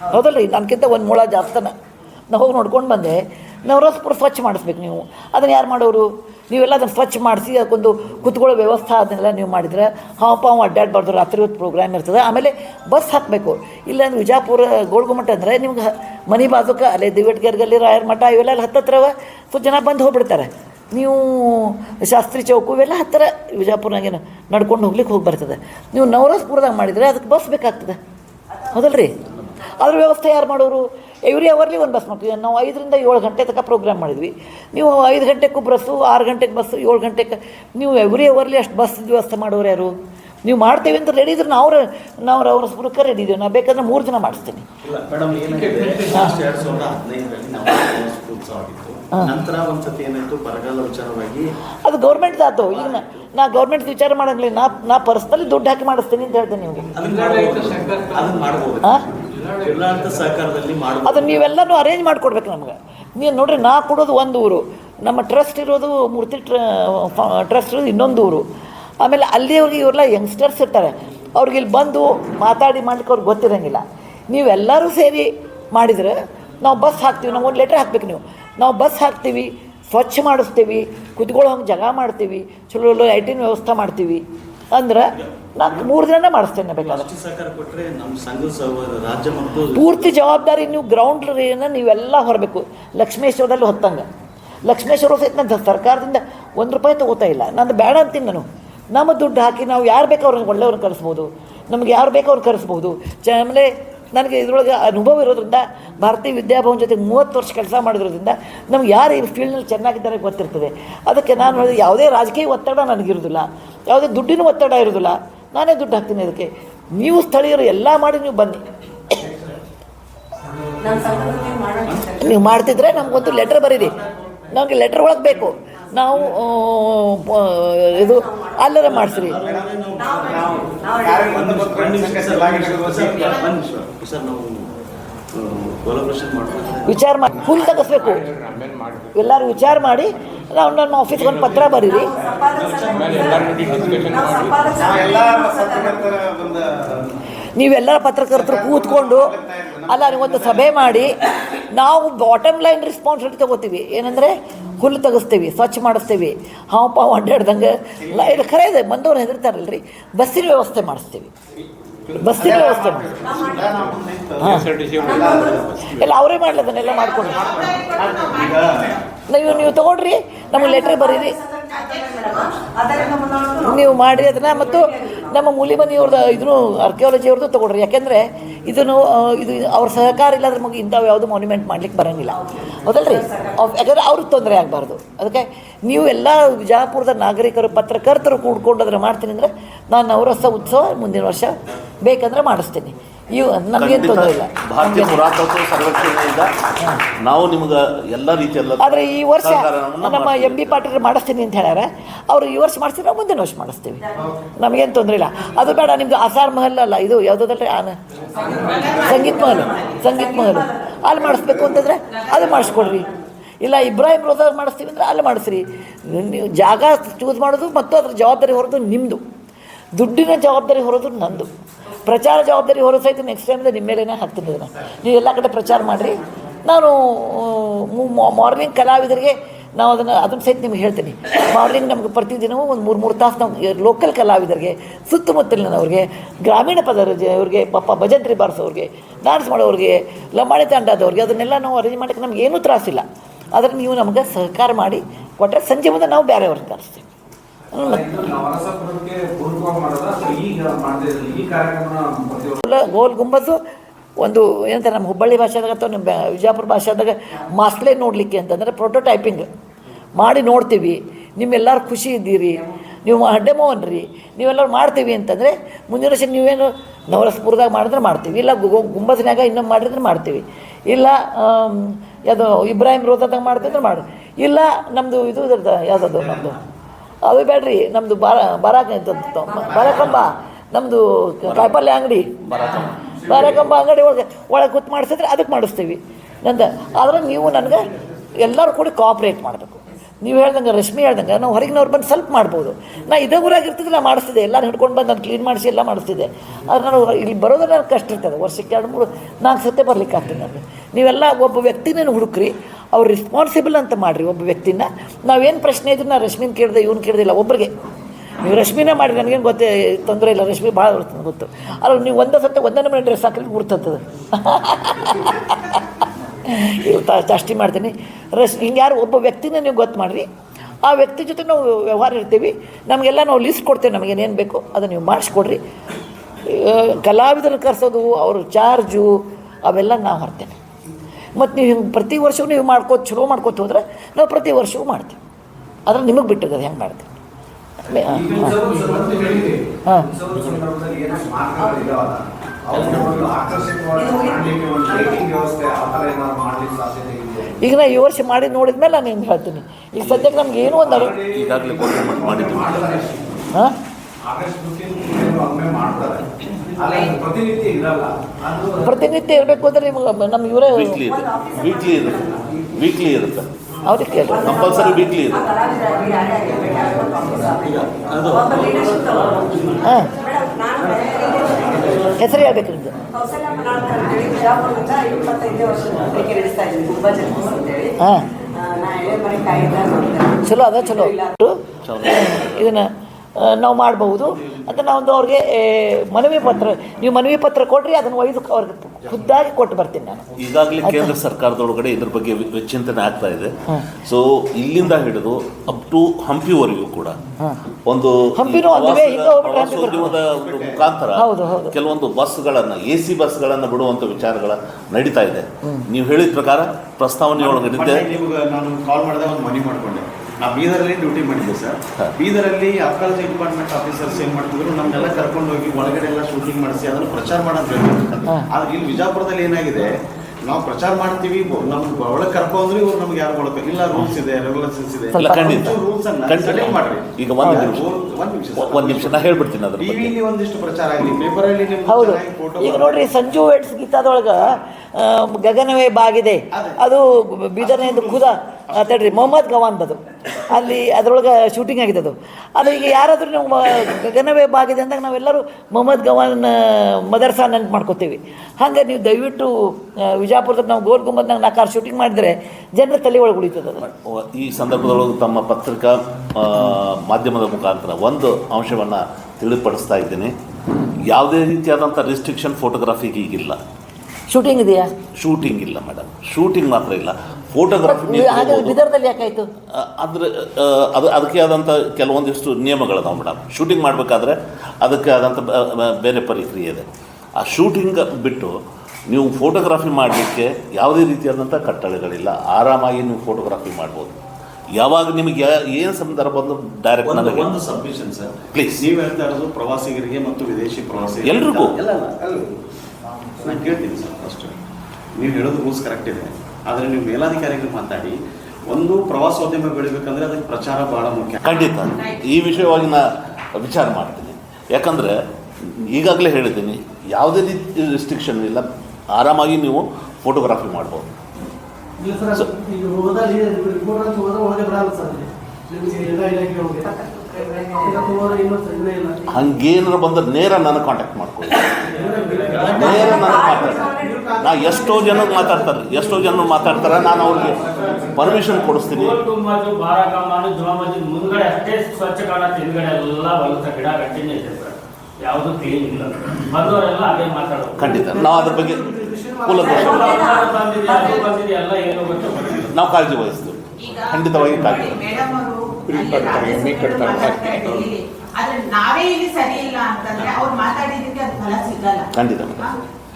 ಹೌದಲ್ರಿ ನನಗಿಂತ ಒಂದು ಮೂಳ ಜಾಸ್ತನ. ನಾನು ಹೋಗಿ ನೋಡ್ಕೊಂಡು ಬಂದೆ. ನವರಾಸ್ಪುರ ಸ್ವಚ್ಛ ಮಾಡಿಸ್ಬೇಕು ನೀವು. ಅದನ್ನು ಯಾರು ಮಾಡೋರು? ನೀವೆಲ್ಲ ಅದನ್ನು ಸ್ವಚ್ಛ ಮಾಡಿಸಿ, ಅದಕ್ಕೊಂದು ಕುತ್ಕೊಳ್ಳೋ ವ್ಯವಸ್ಥೆ ಅದನ್ನೆಲ್ಲ ನೀವು ಮಾಡಿದ್ರೆ, ಹಾವು ಪಾವು ಅಡ್ಡಾಡಬಾರ್ದು. ರಾತ್ರಿ ಹೊತ್ತು ಪ್ರೋಗ್ರಾಮ್ ಇರ್ತದೆ. ಆಮೇಲೆ ಬಸ್ ಹಾಕಬೇಕು. ಇಲ್ಲಾಂದ್ರೆ ವಿಜಾಪುರ ಗೋಳ್ಗುಮಠ ಅಂದರೆ ನಿಮ್ಗೆ ಮನೆ ಬಾಜುಕ, ಅಲ್ಲೇ ದಿವೆಟ್ಗೇರ್ಗಲ್ಲಿ ರಾಯರ ಮಠ, ಇವೆಲ್ಲ ಅಲ್ಲಿ ಹತ್ತತ್ರವ. ಸೊ, ಜನ ಬಂದು ಹೋಗ್ಬಿಡ್ತಾರೆ. ನೀವು ಶಾಸ್ತ್ರಿ ಚೌಕು ಇವೆಲ್ಲ ಹತ್ತಿರ. ವಿಜಾಪುರನಾಗೇನು ನಡ್ಕೊಂಡು ಹೋಗ್ಲಿಕ್ಕೆ ಹೋಗಿ ಬರ್ತದೆ ನೀವು ನವರಾಜ್ಪುರದಾಗ ಮಾಡಿದರೆ ಅದಕ್ಕೆ ಬಸ್ ಬೇಕಾಗ್ತದೆ. ಹೌದಲ್ರಿ? ಅದ್ರ ವ್ಯವಸ್ಥೆ ಯಾರು ಮಾಡೋರು? ಎವ್ರಿ ಅವರ್ಲಿ ಒಂದು ಬಸ್ ಮಾಡ್ತೀವಿ. ನಾವು ಐದರಿಂದ ಏಳು ಗಂಟೆ ತನಕ ಪ್ರೋಗ್ರಾಮ್ ಮಾಡಿದ್ವಿ. ನೀವು ಐದು ಗಂಟೆಗೂ ಬಸ್ಸು ಆರು ಗಂಟೆಗೆ ಬಸ್ಸು ಏಳು ಗಂಟೆಗೆ ನೀವು ಎವ್ರಿ ಅವರ್ಲಿ ಅಷ್ಟು ಬಸ್ ವ್ಯವಸ್ಥೆ ಮಾಡೋರು ಯಾರು? ನೀವು ಮಾಡ್ತೇವೆ ಅಂತ ರೆಡಿ ಇದ್ರೆ ನಾವು ನಾವು ಅವ್ರ ಸ್ಪುರಕ್ಕೆ ರೆಡಿ ಇದ್ದೇವೆ ನಾವು ಬೇಕಾದ್ರೆ ಮೂರು ಜನ ಮಾಡಿಸ್ತೀನಿ. ನಂತರ ಒಂದ್ಸತಿ ಏನಾಯ್ತು? ಬರಗಾಲ ವಿಚಾರವಾಗಿ ಅದು ಗೌರ್ಮೆಂಟ್ ಆತು ಈಗ ನಾ- ಗೌರ್ಮೆಂಟ್ ವಿಚಾರ ಮಾಡಂಗಿಲ್ಲ. ನಾ ನಾ ಪರ್ಸ್ನಲಿ ದುಡ್ಡು ಹಾಕಿ ಮಾಡಿಸ್ತೀನಿ ಅಂತ ಹೇಳ್ತೇನೆ ನಿಮಗೆ. ಸಹಕಾರದಲ್ಲಿ ಅದು ನೀವೆಲ್ಲನೂ ಅರೇಂಜ್ ಮಾಡಿಕೊಡ್ಬೇಕು ನಮ್ಗೆ. ನೀವು ನೋಡ್ರಿ, ನಾ ಕೊಡೋದು ಒಂದು ಊರು, ನಮ್ಮ ಟ್ರಸ್ಟ್ ಇರೋದು ಮೂರ್ತಿ ಟ್ರ ಟ್ರಸ್ಟ್ ಇರೋದು ಇನ್ನೊಂದು ಊರು. ಆಮೇಲೆ ಅಲ್ಲಿಯವ್ರಿಗೆ ಇವರೆಲ್ಲ ಯಂಗ್ಸ್ಟರ್ಸ್ ಇರ್ತಾರೆ. ಅವ್ರಿಗೆ ಇಲ್ಲಿ ಬಂದು ಮಾತಾಡಿ ಮಾಡ್ಲಿಕ್ಕೆ ಅವ್ರಿಗೆ ಗೊತ್ತಿರೋಂಗಿಲ್ಲ. ನೀವೆಲ್ಲರೂ ಸೇರಿ ಮಾಡಿದರೆ ನಾವು ಬಸ್ ಹಾಕ್ತೀವಿ, ನಾವು ಒಂದು ಲೆಟ್ರ್ ಹಾಕ್ಬೇಕು ನೀವು. ನಾವು ಬಸ್ ಹಾಕ್ತೀವಿ, ಸ್ವಚ್ಛ ಮಾಡಿಸ್ತೀವಿ, ಕುತ್ಕೊಳ್ಳೋ ಹಂಗೆ ಜಾಗ ಮಾಡ್ತೀವಿ, ಚಲೋ ಲೈಟಿನ ವ್ಯವಸ್ಥೆ ಮಾಡ್ತೀವಿ. ಅಂದ್ರೆ ನಾನು ಮೂರು ದಿನನೇ ಮಾಡಿಸ್ತೇನೆ ಬೇಕಾದ್ರೆ. ಪೂರ್ತಿ ಜವಾಬ್ದಾರಿ ನೀವು ಗ್ರೌಂಡ್ ನೀವೆಲ್ಲ ಹೊರಬೇಕು. ಲಕ್ಷ್ಮೇಶ್ವರದಲ್ಲಿ ಹೊತ್ತಂಗೆ. ಲಕ್ಷ್ಮೇಶ್ವರ ಸಹಿತ ನಾನು ಸರ್ಕಾರದಿಂದ ಒಂದು ರೂಪಾಯಿ ತಗೋತಾ ಇಲ್ಲ. ನಾನು ಬೇಡ ಅಂತೀನಿ ನಾನು. ನಮ್ಮ ದುಡ್ಡು ಹಾಕಿ ನಾವು ಯಾರು ಬೇಕೋ ಅವ್ರನ್ನ ಒಳ್ಳೆಯವ್ರನ್ನ ಕರೆಸ್ಬೋದು. ನಮ್ಗೆ ಯಾರು ಬೇಕೋ ಅವ್ರನ್ನ ಕರೆಸ್ಬೋದು. ಚ ಆಮೇಲೆ ನನಗೆ ಇದ್ರೊಳಗೆ ಅನುಭವ ಇರೋದ್ರಿಂದ ಭಾರತೀಯ ವಿದ್ಯಾಭವನ ಜೊತೆ ಮೂವತ್ತು ವರ್ಷ ಕೆಲಸ ಮಾಡಿರೋದ್ರಿಂದ ನಮ್ಗೆ ಯಾರು ಈ ಫೀಲ್ಡ್ನಲ್ಲಿ ಚೆನ್ನಾಗಿದ್ದಾರೆ ಗೊತ್ತಿರ್ತದೆ. ಅದಕ್ಕೆ ನಾನು ಹೇಳಿದೆ ಯಾವುದೇ ರಾಜಕೀಯ ಒತ್ತಡ ನನಗಿರೋದಿಲ್ಲ. ಯಾವುದೇ ದುಡ್ಡಿನ ಒತ್ತಡ ಇರೋದಿಲ್ಲ. ನಾನೇ ದುಡ್ಡು ಹಾಕ್ತೀನಿ ಅದಕ್ಕೆ. ನೀವು ಸ್ಥಳೀಯರು ಎಲ್ಲ ಮಾಡಿ ನೀವು ಬನ್ನಿ. ನೀವು ಮಾಡ್ತಿದ್ರೆ ನಮಗೊಂದು ಲೆಟ್ರ್ ಬರೀರಿ. ನಮಗೆ ಲೆಟ್ರ್ ಒಳಗೆ ಬೇಕು. ನಾವು ಇದು ಅಲ್ಲರ ಮಾಡಿಸ್ರಿ. ಸರ್ ನಾವು ವಿಚಾರ ಮಾಡಿ, ಫುಲ್ ತಗಸ್ಬೇಕು. ಎಲ್ಲರೂ ವಿಚಾರ ಮಾಡಿ ನಾವು ನನ್ನ ಆಫೀಸ್ಗೆ ಒಂದು ಪತ್ರ ಬರೀರಿ. ನೀವೆಲ್ಲ ಪತ್ರಕರ್ತರ ಒಂದು ಕೂತ್ಕೊಂಡು, ಅಲ್ಲ, ನೀವೊಂದು ಸಭೆ ಮಾಡಿ, ನಾವು ಬಾಟಮ್ ಲೈನ್ ರೆಸ್ಪಾನ್ಸಿಬಿಲಿಟಿ ತಗೋತೀವಿ. ಏನಂದರೆ, ಹುಲ್ಲು ತೆಗಿಸ್ತೀವಿ, ಸ್ವಚ್ಛ ಮಾಡಿಸ್ತೀವಿ. ಹಾವು ಪಾವು ಅಡ್ಡಾಡ್ದಂಗೆ ಖರೆ ಇದೆ ಮಂದವ್ರು ಹೆದರ್ತಾರಲ್ರಿ. ಬಸ್ಸಿನ ವ್ಯವಸ್ಥೆ ಮಾಡಿಸ್ತೀವಿ. ಬಸ್ಸಿನ ವ್ಯವಸ್ಥೆ ಇಲ್ಲ ಎಲ್ಲ ಅವರೇ ಮಾಡಲಿ ಅದನ್ನೆಲ್ಲ ಮಾಡ್ಕೊಂಡು. ನೀವು ನೀವು ತೊಗೊಂಡ್ರಿ ನಮ್ಗೆ ಲೆಟ್ರ್ ಬರೀರಿ. ನೀವು ಮಾಡಿ ಅದನ್ನ ಮತ್ತು ನಮ್ಮ ಮೂಲಿ ಮನೆಯವ್ರದ್ದು ಇದನ್ನು ಆರ್ಕಿಯಾಲಜಿ ಅವ್ರದ್ದು ತೊಗೊಳ್ರಿ. ಯಾಕೆಂದರೆ ಇದನ್ನು ಇದು ಅವ್ರ ಸಹಕಾರ ಇಲ್ಲಾಂದ್ರೆ ನಮಗೆ ಇಂಥವು ಯಾವುದು ಮಾನ್ಯುಮೆಂಟ್ ಮಾಡ್ಲಿಕ್ಕೆ ಬರೋಂಗಿಲ್ಲ. ಹೌದಲ್ರಿ? ಯಾಕಂದ್ರೆ ಅವ್ರಿಗೆ ತೊಂದರೆ ಆಗಬಾರ್ದು. ಅದಕ್ಕೆ ನೀವು ಎಲ್ಲ ವಿಜಯಪುರದ ನಾಗರಿಕರು ಪತ್ರಕರ್ತರು ಕೂಡ್ಕೊಂಡು ಅದನ್ನು ಮಾಡ್ತೀನಿ ಅಂದರೆ ನಾನು ನವರಸ ಉತ್ಸವ ಮುಂದಿನ ವರ್ಷ ಬೇಕಂದ್ರೆ ಮಾಡಿಸ್ತೀನಿ. ಇವು ನಮಗೆ ತೊಂದರೆ ಇಲ್ಲ. ಭಾರತೀಯ ಪುರಾತತ್ವ ನಾವು ನಿಮ್ಗೆ ಎಲ್ಲ ರೀತಿಯಲ್ಲ ಆದರೆ ಈ ವರ್ಷ ನಮ್ಮ. ಎಂ ಬಿ ಪಾಟೀಲ್ ಮಾಡಿಸ್ತೀನಿ ಅಂತ ಹೇಳ್ಯಾರ. ಅವರು ಈ ವರ್ಷ ಮಾಡಿಸ್ತೀವಿ ನಾವು ಮುಂದಿನ ವರ್ಷ ಮಾಡಿಸ್ತೀವಿ. ನಮಗೇನು ತೊಂದರೆ ಇಲ್ಲ. ಅದು ಬೇಡ ನಿಮ್ದು ಆಸಾರ್ ಮಹಲ್ ಅಲ್ಲ ಇದು ಯಾವುದಾದ್ರೆ ಆನ? ಸಂಗೀತ ಮಹಲ್ ಸಂಗೀತ ಮಹಲ್. ಅಲ್ಲಿ ಮಾಡಿಸ್ಬೇಕು ಅಂತಂದ್ರೆ ಅದು ಮಾಡಿಸ್ಕೊಡ್ರಿ. ಇಲ್ಲ ಇಬ್ರಾಹಿಂ ರೋಜಾ ಮಾಡಿಸ್ತೀವಿ ಅಂದ್ರೆ ಅಲ್ಲಿ ಮಾಡಿಸ್ರಿ. ನೀವು ಜಾಗ ಚೂಸ್ ಮಾಡೋದು ಮತ್ತು ಅದ್ರ ಜವಾಬ್ದಾರಿ ಹೊರೋದು ನಿಮ್ಮದು ದುಡ್ಡಿನ ಜವಾಬ್ದಾರಿ ಹೊರೋದು ನಂದು. ಪ್ರಚಾರ ಜವಾಬ್ದಾರಿ ಹೊರ ಸಹಿತ ನೆಕ್ಸ್ಟ್ ಟೈಮಿಂದ ನಿಮ್ಮ ಮೇಲೇ ಹಾಕ್ತೀನಿ ನೀವು ಎಲ್ಲ ಕಡೆ ಪ್ರಚಾರ ಮಾಡಿರಿ. ನಾನು ಮಾರ್ನಿಂಗ್ ಕಲಾವಿದರಿಗೆ ನಾವು ಅದನ್ನು ಅದನ್ನು ಸಹಿತ ನಿಮ್ಗೆ ಹೇಳ್ತೀನಿ. ಮಾರ್ನಿಂಗ್ ನಮ್ಗೆ ಪ್ರತಿದಿನವೂ ಒಂದು ಮೂರು ಮೂರು ತಾಸು ನಾವು ಲೋಕಲ್ ಕಲಾವಿದರಿಗೆ, ಸುತ್ತಮುತ್ತಲಿನವ್ರಿಗೆ, ಗ್ರಾಮೀಣ ಪದರ ಅವ್ರಿಗೆ ಪಾಪ ಭಜಂತ್ರಿ ಬಾರಿಸೋರಿಗೆ ಡಾನ್ಸ್ ಮಾಡೋರಿಗೆ ಲಂಬಾಣಿ ತಂಡದವ್ರಿಗೆ, ಅದನ್ನೆಲ್ಲ ನಾವು ಅರೇಂಜ್ ಮಾಡೋಕ್ಕೆ ನಮ್ಗೆ ಏನೂ ತ್ರಾಸಿಲ್ಲ. ಆದರೆ ನೀವು ನಮಗೆ ಸಹಕಾರ ಮಾಡಿ ಕೊಟ್ಟರೆ ಸಂಜೆ ಮುಂದೆ ನಾವು ಬೇರೆಯವ್ರಿಗೆ ಕರೆಸ್ತೀವಿ. ಗೋಲ್- ಗುಂಬದ್ದು ಒಂದು ಏನಂತಾರೆ ನಮ್ಮ ಹುಬ್ಬಳ್ಳಿ ಭಾಷೆದಾಗ ಅಥವಾ ನಮ್ಮ ವಿಜಯಪುರ ಭಾಷೆದಾಗ ಮಾಸ್ಲೆ ನೋಡಲಿಕ್ಕೆ ಅಂತಂದರೆ ಪ್ರೋಟೋಟೈಪಿಂಗ್ ಮಾಡಿ ನೋಡ್ತೀವಿ. ನಿಮ್ಮೆಲ್ಲರೂ ಖುಷಿ ಇದ್ದೀರಿ. ನೀವು ಡೆಮೋವನ್ರಿ ನೀವೆಲ್ಲರೂ ಮಾಡ್ತೀವಿ ಅಂತಂದರೆ ಮುಂದಿನ ವರ್ಷ ನೀವೇನು ನವರಸ್ಪುರದಾಗ ಮಾಡಿದ್ರೆ ಮಾಡ್ತೀವಿ. ಇಲ್ಲ ಗು- ಗುಂಬಸ್ನ್ಯಾಗ ಇನ್ನೊಂದು ಮಾಡಿದ್ರೆ ಮಾಡ್ತೀವಿ. ಇಲ್ಲ ಯಾವುದು ಇಬ್ರಾಹಿಂ ರೋದಾಗ ಮಾಡ್ತಿದ್ರೆ ಮಾಡಿ ಇಲ್ಲ ನಮ್ಮದು ಇದು ಯಾವುದದು ನಮ್ಮದು ಅದು ಬೇಡ್ರಿ ನಮ್ಮದು ಬಾರ ಬರಾಕ ಬರಕಂಬ ನಮ್ಮದು ಕಾಯಿಪಲ್ಯ ಅಂಗಡಿ. ಬರಕಂಬ ಅಂಗಡಿ ಒಳಗೆ ಒಳಗೆ ಕೂತ್ ಮಾಡಿಸಿದ್ರೆ ಅದಕ್ಕೆ ಮಾಡಿಸ್ತೀವಿ. ನಂದು ಆದ್ರೆ ನೀವು ನನಗೆ ಎಲ್ಲರೂ ಕೂಡ ಕೋಆಪ್ರೇಟ್ ಮಾಡಬೇಕು. ನೀವು ಹೇಳ್ದಂಗೆ ರಶ್ಮಿ ಹೇಳ್ದಂಗೆ, ನಾವು ಹೊರಗಿನವ್ರು ಬಂದು ಸ್ವಲ್ಪ ಮಾಡ್ಬೋದು. ನಾ ಇದೇ ಊರಾಗ ಇರ್ತಿದ್ರೆ ನಾ ಮಾಡಿಸ್ತಿದ್ದೆ, ಎಲ್ಲರೂ ಹಿಡ್ಕೊಂಡು ಬಂದು ನಾನು ಕ್ಲೀನ್ ಮಾಡಿಸಿ ಎಲ್ಲ ಮಾಡಿಸ್ತಿದ್ದೆ. ಆದರೆ ನಾನು ಇಲ್ಲಿ ಬರೋದ್ರೆ ನನಗೆ ಕಷ್ಟ ಇರ್ತದೆ, ವರ್ಷಕ್ಕೆ ಎರಡು ಮೂರು, ನಾಲ್ಕು ಸತ್ತೆ ಬರ್ಲಿಕ್ಕೆ ಆಗ್ತದೆ ನನಗೆ. ನೀವೆಲ್ಲ ಒಬ್ಬ ವ್ಯಕ್ತಿನ ಹುಡುಕ್ರಿ, ಅವ್ರು ರೆಸ್ಪಾನ್ಸಿಬಲ್ ಅಂತ ಮಾಡಿರಿ ಒಬ್ಬ ವ್ಯಕ್ತಿನ. ನಾವೇನು ಪ್ರಶ್ನೆ ಇದ್ರೆ ನಾ ರಶ್ಮಿನ ಕೇಳಿದೆ, ಇವ್ನು ಕೇಳಿದಿಲ್ಲ ಒಬ್ಬರಿಗೆ ನೀವು ರಶ್ಮಿನೇ ಮಾಡಿ ನನಗೇನು ಗೊತ್ತೇ, ತೊಂದರೆ ಇಲ್ಲ, ರಶ್ಮಿ ಭಾಳ ಗೊತ್ತು. ಅಲ್ಲ ನೀವು ಒಂದೇ ಸತ್ತೆ ಒಂದನೇ ಮನೆ ಡ್ರೆಸ್ ಹಾಕಲಿಕ್ಕೆ ಗುರ್ತದ ಅಷ್ಟಿ ಮಾಡ್ತೀನಿ. ರಸ್ ಹಿಂಗೆ ಯಾರು ಒಬ್ಬ ವ್ಯಕ್ತಿನ ನೀವು ಗೊತ್ತು ಮಾಡಿರಿ. ಆ ವ್ಯಕ್ತಿ ಜೊತೆ ನಾವು ವ್ಯವಹಾರ ಇರ್ತೀವಿ. ನಮಗೆಲ್ಲ ನಾವು ಲಿಸ್ಟ್ ಕೊಡ್ತೇವೆ. ನಮಗೇನೇನು ಬೇಕು ಅದನ್ನು ನೀವು ಮಾಡಿಸ್ಕೊಡ್ರಿ. ಕಲಾವಿದರು ಕರೆಸೋದು ಅವ್ರ ಚಾರ್ಜು ಅವೆಲ್ಲ ನಾವು ಹೊರ್ತೇನೆ ಮತ್ತು ನೀವು ಹಿಂಗೆ ಪ್ರತಿ ವರ್ಷವೂ ನೀವು ಮಾಡ್ಕೋ ಚಲೋ ಮಾಡ್ಕೋತ ಹೋದ್ರೆ ನಾವು ಪ್ರತಿ ವರ್ಷವೂ ಮಾಡ್ತೀವಿ. ಅದ್ರ ನಿಮಗೆ ಬಿಟ್ಟಿದೆ ಹೆಂಗೆ ಮಾಡ್ತೀವಿ. ಹಾಂ. ಈಗ ನಾ ಈ ವರ್ಷ ಮಾಡಿ ನೋಡಿದ ಮೇಲೆ ನಾನು ನಿಮ್ಗೆ ಹೇಳ್ತೀನಿ. ಈಗ ಸದ್ಯಕ್ಕೆ ನಮ್ಗೆ ಏನೂ ಒಂದು ಈಗಾಗಲೇ ಹಾಂ? ಪ್ರತಿನಿತ್ಯ ಇರಬೇಕು ಅಂದರೆ ನಿಮ್ಗೆ ನಮ್ಮ ಇವರೇ ವೀಕ್ಲಿ ಇದೆ ವೀಕ್ಲಿ ಇರುತ್ತೆ. ವೀಕ್ಲಿ ಇರುತ್ತೆ. ಅವ್ರಿಗೆ ಕೇಳಿ. ಕಂಪಲ್ಸರಿ ವೀಕ್ಲಿ ಇದೆ ಅದು ಹಾಂ. ಹೆಸರು ಹೇಳ್ಬೇಕು ನಿಮ್ಮದು ಅಂತೇಳಿ ಹಾಂ. ಚಲೋ ಅದ ಚಲೋ. ಇದನ್ನು ನಾವು ಮಾಡಬಹುದು ಅಂತ ನಾವೊಂದು ಅವ್ರಿಗೆ ಏ, ಮನವಿ ಪತ್ರ ನೀವು ಮನವಿ ಪತ್ರ ಕೊಡ್ರಿ ಅದನ್ನು ಒಯ್ದು ಅವ್ರಿಗೆ ಖುದ್ದಾಗಿ ಕೊಟ್ಟು ಬರ್ತೀನಿ ನಾನು. ಈಗಾಗಲೇ ಕೇಂದ್ರ ಸರ್ಕಾರದೊಳಗಡೆ ಇದ್ರ ಬಗ್ಗೆ ಚಿಂತನೆ ಆಗ್ತಾ ಇದೆ. ಸೊ ಇಲ್ಲಿಂದ ಹಿಡಿದು ಅಪ್ ಟು ಹಂಪಿವರೆಗೂ ಕೂಡ ಒಂದು ಹಂಪಿನೂ ಮುಖಾಂತರ. ಕೆಲವೊಂದು ಬಸ್ಗಳನ್ನ ಎ ಸಿ ಬಸ್ಗಳನ್ನ ಬಿಡುವಂತ ವಿಚಾರಗಳ ನಡೀತಾ ಇದೆ. ನೀವು ಹೇಳಿದ ಪ್ರಕಾರ ಪ್ರಸ್ತಾವನೆ ಒಳಗಡೆ ನಾನು ಕಾಲ್ ಮಾಡಿದಾಗ ಒಂದು ಮನಿ ಮಾಡ್ಕೊಂಡೆ. ನಾ ಬೀದರಲ್ಲಿ ಡ್ಯೂಟಿ ಮಾಡಿದ್ದೆ ಸರ್. ಬೀದರಲ್ಲಿ ಅರ್ಕಾಲಜಿ ಡಿಪಾರ್ಟ್ಮೆಂಟ್ ಆಫೀಸರ್ಸ್ ಏನ್ ಮಾಡ್ತಿದ್ರು. ನಮ್ಮನ್ನೆಲ್ಲ ಕರ್ಕೊಂಡು ಹೋಗಿ ಒಳಗಡೆ ಎಲ್ಲ ಶೂಟಿಂಗ್ ಮಾಡಿಸಿ ಅದನ್ನು ಪ್ರಚಾರ ಮಾಡೋದು ಆದ್ರೆ ಇಲ್ಲಿ ವಿಜಾಪುರದಲ್ಲಿ ಏನಾಗಿದೆ ನಾವು ಪ್ರಚಾರ ಮಾಡ್ತೀವಿ ನಮ್ಗೆ ಒಳಗೆ ಕರ್ಕೊಂಡ್ರೆ ಇವ್ರು ನಮ್ಗೆ ಯಾರು ಒಳಗೆ ಇಲ್ಲ ರೂಲ್ಸ್ ಇದೆ ರೆಗ್ಯುಲೇಷನ್ಸ್ ಇದೆ. ರೂಲ್ಸ್ ಅನ್ನ. ಮಾಡ್ರಿ ಈಗ ಒಂದು ನಿಮಿಷ. ಒಂದು ನಿಮಿಷ ನಾ ಹೇಳ್ಬಿಡ್ತೀನಿ ಅದ್ರ ಇಲ್ಲಿ ಟಿವಿಲಿ ಒಂದಿಷ್ಟು ಪ್ರಚಾರ ಆಗಲಿ. ಪೇಪರಲ್ಲಿ ನಿಮ್ಗೆ ಹೌದು. ಈಗ ನೋಡ್ರಿ ಸಂಜು ಎಡ್ಸ್ ಗೀತಾದೊಳಗೆ ಗಗನವೇ ಬಾಗಿದೆ. ಅದು. ಬೀದರ್ನಿಂದ ಖುದ ತಡ್ರಿ, ಮೊಹಮ್ಮದ್ ಗವಾನ್ ಬದು. ಅಲ್ಲಿ ಅದರೊಳಗೆ ಶೂಟಿಂಗ್ ಆಗಿದೆ ಅದು. ಅದು ಈಗ ಯಾರಾದರೂ ನಾವು ಗಗನವೇ ಬಾಗಿದೆ ಅಂದಾಗ ನಾವೆಲ್ಲರೂ ಮೊಹಮ್ಮದ್ ಗವಾನ್ ಮದರ್ಸಾ ನೆನ್ಪು ಮಾಡ್ಕೋತೀವಿ. ಹಾಗೆ ನೀವು ದಯವಿಟ್ಟು ವಿಜಾಪುರದ ನಾವು ಗೋಲ್ ಗುಂಬದ್ನಾಗ ನಾಲ್ಕಾರು ಶೂಟಿಂಗ್ ಮಾಡಿದರೆ ಜನರ ತಲೆ ಒಳಗೆ ಉಳಿತದೆ ಈ ಸಂದರ್ಭದೊಳಗೆ ತಮ್ಮ ಪತ್ರಿಕಾ ಮಾಧ್ಯಮದ ಮುಖಾಂತರ ಒಂದು ಅಂಶವನ್ನು ತಿಳಿಪಡಿಸ್ತಾ ಇದ್ದೀನಿ. ಯಾವುದೇ ರೀತಿಯಾದಂಥ ರಿಸ್ಟ್ರಿಕ್ಷನ್ ಫೋಟೋಗ್ರಫಿಗೆ ಈಗಿಲ್ಲ. ಶೂಟಿಂಗ್ ಇದೆಯಾ? ಶೂಟಿಂಗ್ ಇಲ್ಲ ಮೇಡಮ್ ಶೂಟಿಂಗ್ ಮಾತ್ರ ಇಲ್ಲ. ಫೋಟೋಗ್ರಫಿ ಹಾಗಾದ್ರೆ ಬಿದರ್ದಲ್ಲಿ ಯಾಕಾಯ್ತು? ಅದು ಅದಕ್ಕೆ ಆದಂಥ ಕೆಲವೊಂದಿಷ್ಟು ನಿಯಮಗಳದಾವೆ ಮೇಡಮ್ ಶೂಟಿಂಗ್ ಮಾಡಬೇಕಾದ್ರೆ ಅದಕ್ಕೆ ಆದಂಥ ಬೇರೆ ಪ್ರಕ್ರಿಯೆ ಇದೆ. ಆ ಶೂಟಿಂಗ್ ಬಿಟ್ಟು ನೀವು ಫೋಟೋಗ್ರಫಿ ಮಾಡಲಿಕ್ಕೆ ಯಾವುದೇ ರೀತಿಯಾದಂಥ ಕಟ್ಟಳೆಗಳಿಲ್ಲ. ಆರಾಮಾಗಿ ನೀವು ಫೋಟೋಗ್ರಫಿ ಮಾಡ್ಬೋದು. ಯಾವಾಗ ನಿಮಗೆ ಏನು ಸಂದರ್ಭ ಬಂದು ಡೈರೆಕ್ಟ್ ಒಂದು ನನಗೆ? ಒಂದು ಸಬ್ಮಿಷನ್ ಸರ್ ಪ್ಲೀಸ್ ನೀವು ಹೇಳ್ತಾ ಇರೋದು ಪ್ರವಾಸಿಗರಿಗೆ ಮತ್ತು ವಿದೇಶಿ ಪ್ರವಾಸಿಗರಿಗೆ ಎಲ್ರಿಗೂ. ನಾನು ಕೇಳ್ತೀನಿ ಸರ್ ಫಸ್ಟ್ ನೀವು ಹೇಳೋದು ರೂಲ್ಸ್ ಕರೆಕ್ಟ್ ಇದೆ. ಆದರೆ ನೀವು ಮೇಲಾಧಿಕಾರಿಗಳು ಮಾತಾಡಿ ಒಂದು ಪ್ರವಾಸೋದ್ಯಮ ಬೆಳಿಬೇಕಂದ್ರೆ ಅದಕ್ಕೆ ಪ್ರಚಾರ ಬಹಳ ಮುಖ್ಯ. ಖಂಡಿತ. ಈ ವಿಷಯವಾಗಿ ನಾನು ವಿಚಾರ ಮಾಡ್ತೀನಿ. ಯಾಕಂದರೆ ಈಗಾಗಲೇ ಹೇಳಿದ್ದೀನಿ ಯಾವುದೇ ರೀತಿ ರಿಸ್ಟ್ರಿಕ್ಷನ್ ಇಲ್ಲ. ಆರಾಮಾಗಿ ನೀವು ಫೋಟೋಗ್ರಾಫಿ ಮಾಡ್ಬೋದು. ಇಲ್ಲ ಸರ್ ಹಂಗೇನಾರ ಬಂದ್ರೆ ನೇರ ನನಗೆ ಕಾಂಟ್ಯಾಕ್ಟ್ ಮಾಡ್ಕೊಳ್ಳಿ ನೇರ ನನಗೆ ಮಾತಾಡ್ತಾರೆ ನಾ ಎಷ್ಟೋ ಜನ ಮಾತಾಡ್ತಾರೆ ಎಷ್ಟೋ ಜನ ಮಾತಾಡ್ತಾರೆ ನಾನು ಅವ್ರಿಗೆ ಪರ್ಮಿಷನ್ ಕೊಡಿಸ್ತೀನಿ. ಖಂಡಿತ ನಾವು ಅದ್ರ ಬಗ್ಗೆ. ನಾವು ಕಾಳಜಿ ವಹಿಸ್ತೀವಿ. ಖಂಡಿತವಾಗಿ ಕಾಳಜಿ ಇಲ್ಲಿ. ಆದ್ರೆ ನಾವೇ ಇಲ್ಲಿ ಸರಿ ಇಲ್ಲ ಅಂತಂದ್ರೆ ಅವ್ರು ಮಾತಾಡಿದ್ದಕ್ಕೆ ಅದು ಫಲ ಸಿಗಲ್ಲ. ಖಂಡಿತ.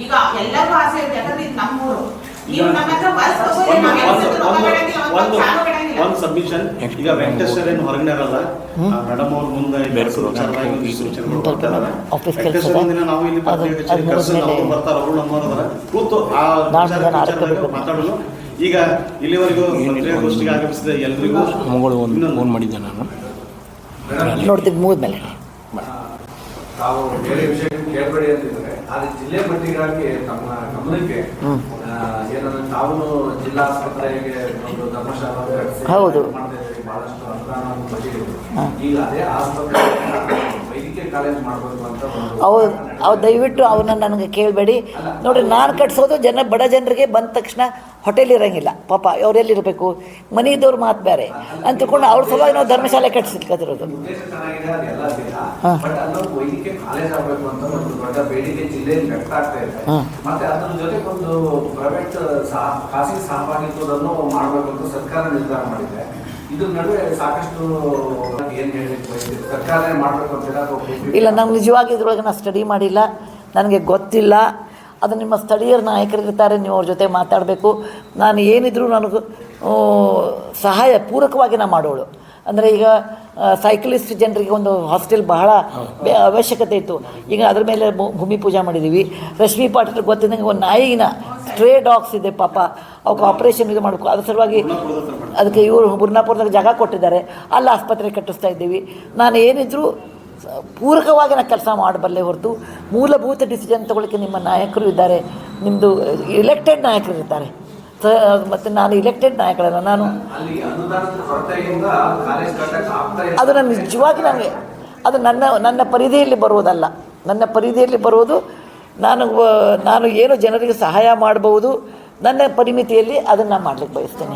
ಈಗ ಎಲ್ಲರಿಗೂ ಆಸೆ ಇದೆ ಯಾಕಂದ್ರೆ ಇದು ನಮ್ಮೂರು. ನೀವು ನಮ್ಮ ಹತ್ರ ಬಸ್ ಒಂದ್ ಒಂದು ಒಂದು ಸಬ್ಮಿಷನ್ ಈಗ ವೆಂಕಟೇಶ್ವರ ಏನು ಹೊರಗಡೆ ಇರಲ್ಲ ಮೇಡಮ್ ಅವ್ರ ಮುಂದೆ. ದಿನ ನಾವು ಇಲ್ಲಿ ಬರ್ತಾರೆ ಅವರು ಅದಾರ ಕೂತು ಆ ಮಾತಾಡಲು ಈಗ ಇಲ್ಲಿವರೆಗೂ ಪತ್ರಿಕಾಗೋಷ್ಠಿಗೆ ಆಗಮಿಸಿದ ಎಲ್ಲರಿಗೂ ಮಗಳು ಒಂದು ಫೋನ್ ಮಾಡಿದ್ದೆ ನಾನು. ನೋಡ್ತೀವಿ ಮುಗಿದ್ಮೇಲೆ. ತಾವು ಬೇರೆ ವಿಷಯಕ್ಕೆ ಕೇಳಬೇಡಿ ಅಂತಿದ್ರೆ ಆದ್ರೆ ಜಿಲ್ಲೆ ಮಟ್ಟಿಗಾಗಿ ತಮ್ಮ ಗಮನಕ್ಕೆ ಏನಂದ್ರೆ ತಾವು ಜಿಲ್ಲಾ ಆಸ್ಪತ್ರೆಗೆ ಒಂದು ಧರ್ಮಶಾಲಾ ಹೌದು. ಬಹಳಷ್ಟು ಅನುದಾನ. ಈಗ ಅದೇ ಆಸ್ಪತ್ರೆ ಅವ್ರು ಅಂತ ಒಂದು ಅವು ಅವು ದಯವಿಟ್ಟು ಅವನ್ನ ನನಗೆ ಕೇಳಬೇಡಿ. ನೋಡಿ ನಾನು ಕಟ್ಸೋದು ಜನ ಬಡ ಜನರಿಗೆ ಬಂದ ತಕ್ಷಣ ಹೋಟೆಲ್ ಇರೋಂಗಿಲ್ಲ. ಪಾಪ ಅವರೆಲ್ಲಿರಬೇಕು ಮನೆ ಇದ್ದವ್ರ ಮಾತು ಬೇರೆ ಅಂತ ತಿಳ್ಕೊಂಡು ಅವ್ರ ಸಲುವಾಗಿ ನಾವು ಧರ್ಮಶಾಲೆ ಕಟ್ಸಿದ್ ಉದ್ದೇಶ ಹಾಂ. ಹಾ. ಇಲ್ಲ ನಾನು ನಿಜವಾಗಿ ಇದ್ರೊಳಗೆ ನಾನು ಸ್ಟಡಿ ಮಾಡಿಲ್ಲ. ನನಗೆ ಗೊತ್ತಿಲ್ಲ. ಅದು ನಿಮ್ಮ ಸ್ಥಳೀಯರ ನಾಯಕರಿರ್ತಾರೆ, ನೀವು ಅವ್ರ ಜೊತೆ ಮಾತಾಡಬೇಕು. ನಾನು ಏನಿದ್ರು ನನಗೆ ಸಹಾಯ ಪೂರಕವಾಗಿ ನಾನು ಮಾಡೋಳು. ಅಂದರೆ ಈಗ ಸೈಕ್ಲಿಸ್ಟ್ ಜನರಿಗೆ ಒಂದು ಹಾಸ್ಟೆಲ್ ಬಹಳ ಅವಶ್ಯಕತೆ ಇತ್ತು. ಈಗ ಅದ್ರ ಮೇಲೆ ಭೂಮಿ ಪೂಜೆ ಮಾಡಿದ್ದೀವಿ ರಶ್ಮಿ ಪಾಟೀಲ್ ಗೊತ್ತಿದ್ದಂಗೆ ಒಂದು ನಾಯಿನ ಸ್ಟ್ರೇ ಡಾಗ್ಸ್ ಇದೆ ಪಾಪ. ಅವಕ್ಕೆ ಆಪ್ರೇಷನ್ ಇದು ಮಾಡಬೇಕು. ಅದ್ರ ಸಲುವಾಗಿ ಅದಕ್ಕೆ ಇವರು ಬುರ್ನಾಪುರದಾಗ ಜಾಗ ಕೊಟ್ಟಿದ್ದಾರೆ. ಅಲ್ಲಿ ಆಸ್ಪತ್ರೆ ಕಟ್ಟಿಸ್ತಾ ಇದ್ದೀವಿ. ನಾನು ಏನಿದ್ರು ಪೂರಕವಾಗಿ ನಾನು ಕೆಲಸ ಮಾಡಬಲ್ಲೆ ಹೊರತು ಮೂಲಭೂತ ಡಿಸಿಷನ್ ತಗೊಳ್ಳಿಕ್ಕೆ ನಿಮ್ಮ ನಾಯಕರು ಇದ್ದಾರೆ. ನಿಮ್ಮದು ಇಲೆಕ್ಟೆಡ್ ನಾಯಕರು ಇರ್ತಾರೆ ಸ ಮತ್ತು ನಾನು ಇಲೆಕ್ಟೆಡ್ ನಾಯಕರಲ್ಲ ನಾನು. ಅದನ್ನು ನಿಜವಾಗಿ ನನಗೆ ಅದು ನನ್ನ ನನ್ನ ಪರಿಧಿಯಲ್ಲಿ ಬರುವುದಲ್ಲ. ನನ್ನ ಪರಿಧಿಯಲ್ಲಿ ಬರುವುದು ನಾನು ನಾನು ಏನು ಜನರಿಗೆ ಸಹಾಯ ಮಾಡಬಹುದು ನನ್ನ ಪರಿಮಿತಿಯಲ್ಲಿ ಅದನ್ನು ಮಾಡ್ಲಿಕ್ಕೆ ಬಯಸ್ತೇನೆ.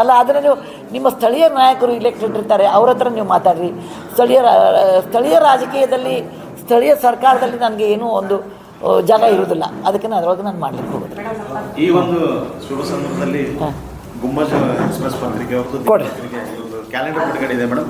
ಅಲ್ಲ ಅದನ್ನು ನೀವು ನಿಮ್ಮ ಸ್ಥಳೀಯ ನಾಯಕರು ಇಲೆಕ್ಟೆಡ್ ಇರ್ತಾರೆ ಅವ್ರ ಹತ್ರ ನೀವು ಮಾತಾಡ್ರಿ. ಸ್ಥಳೀಯ ಸ್ಥಳೀಯ ರಾಜಕೀಯದಲ್ಲಿ ಸ್ಥಳೀಯ ಸರ್ಕಾರದಲ್ಲಿ ನನಗೆ ಏನೂ ಒಂದು ಜಾಗ ಇರುವುದಿಲ್ಲ. ಅದಕ್ಕೆ ನಾನು ಅದರೊಳಗೆ ನಾನು ಮಾಡ್ಲಿಕ್ಕೆ ಹೋಗೋದು. ಈ ಒಂದು ಶುಭ ಸಂದರ್ಭದಲ್ಲಿ. ಗುಮ್ಮಜ ಎಕ್ಸ್ಪ್ರೆಸ್ ಪತ್ರಿಕೆ ಅವ್ರದ್ದು ಕೊಡಿ. ಕ್ಯಾಲೆಂಡರ್ ಇದೆ ಮೇಡಮ್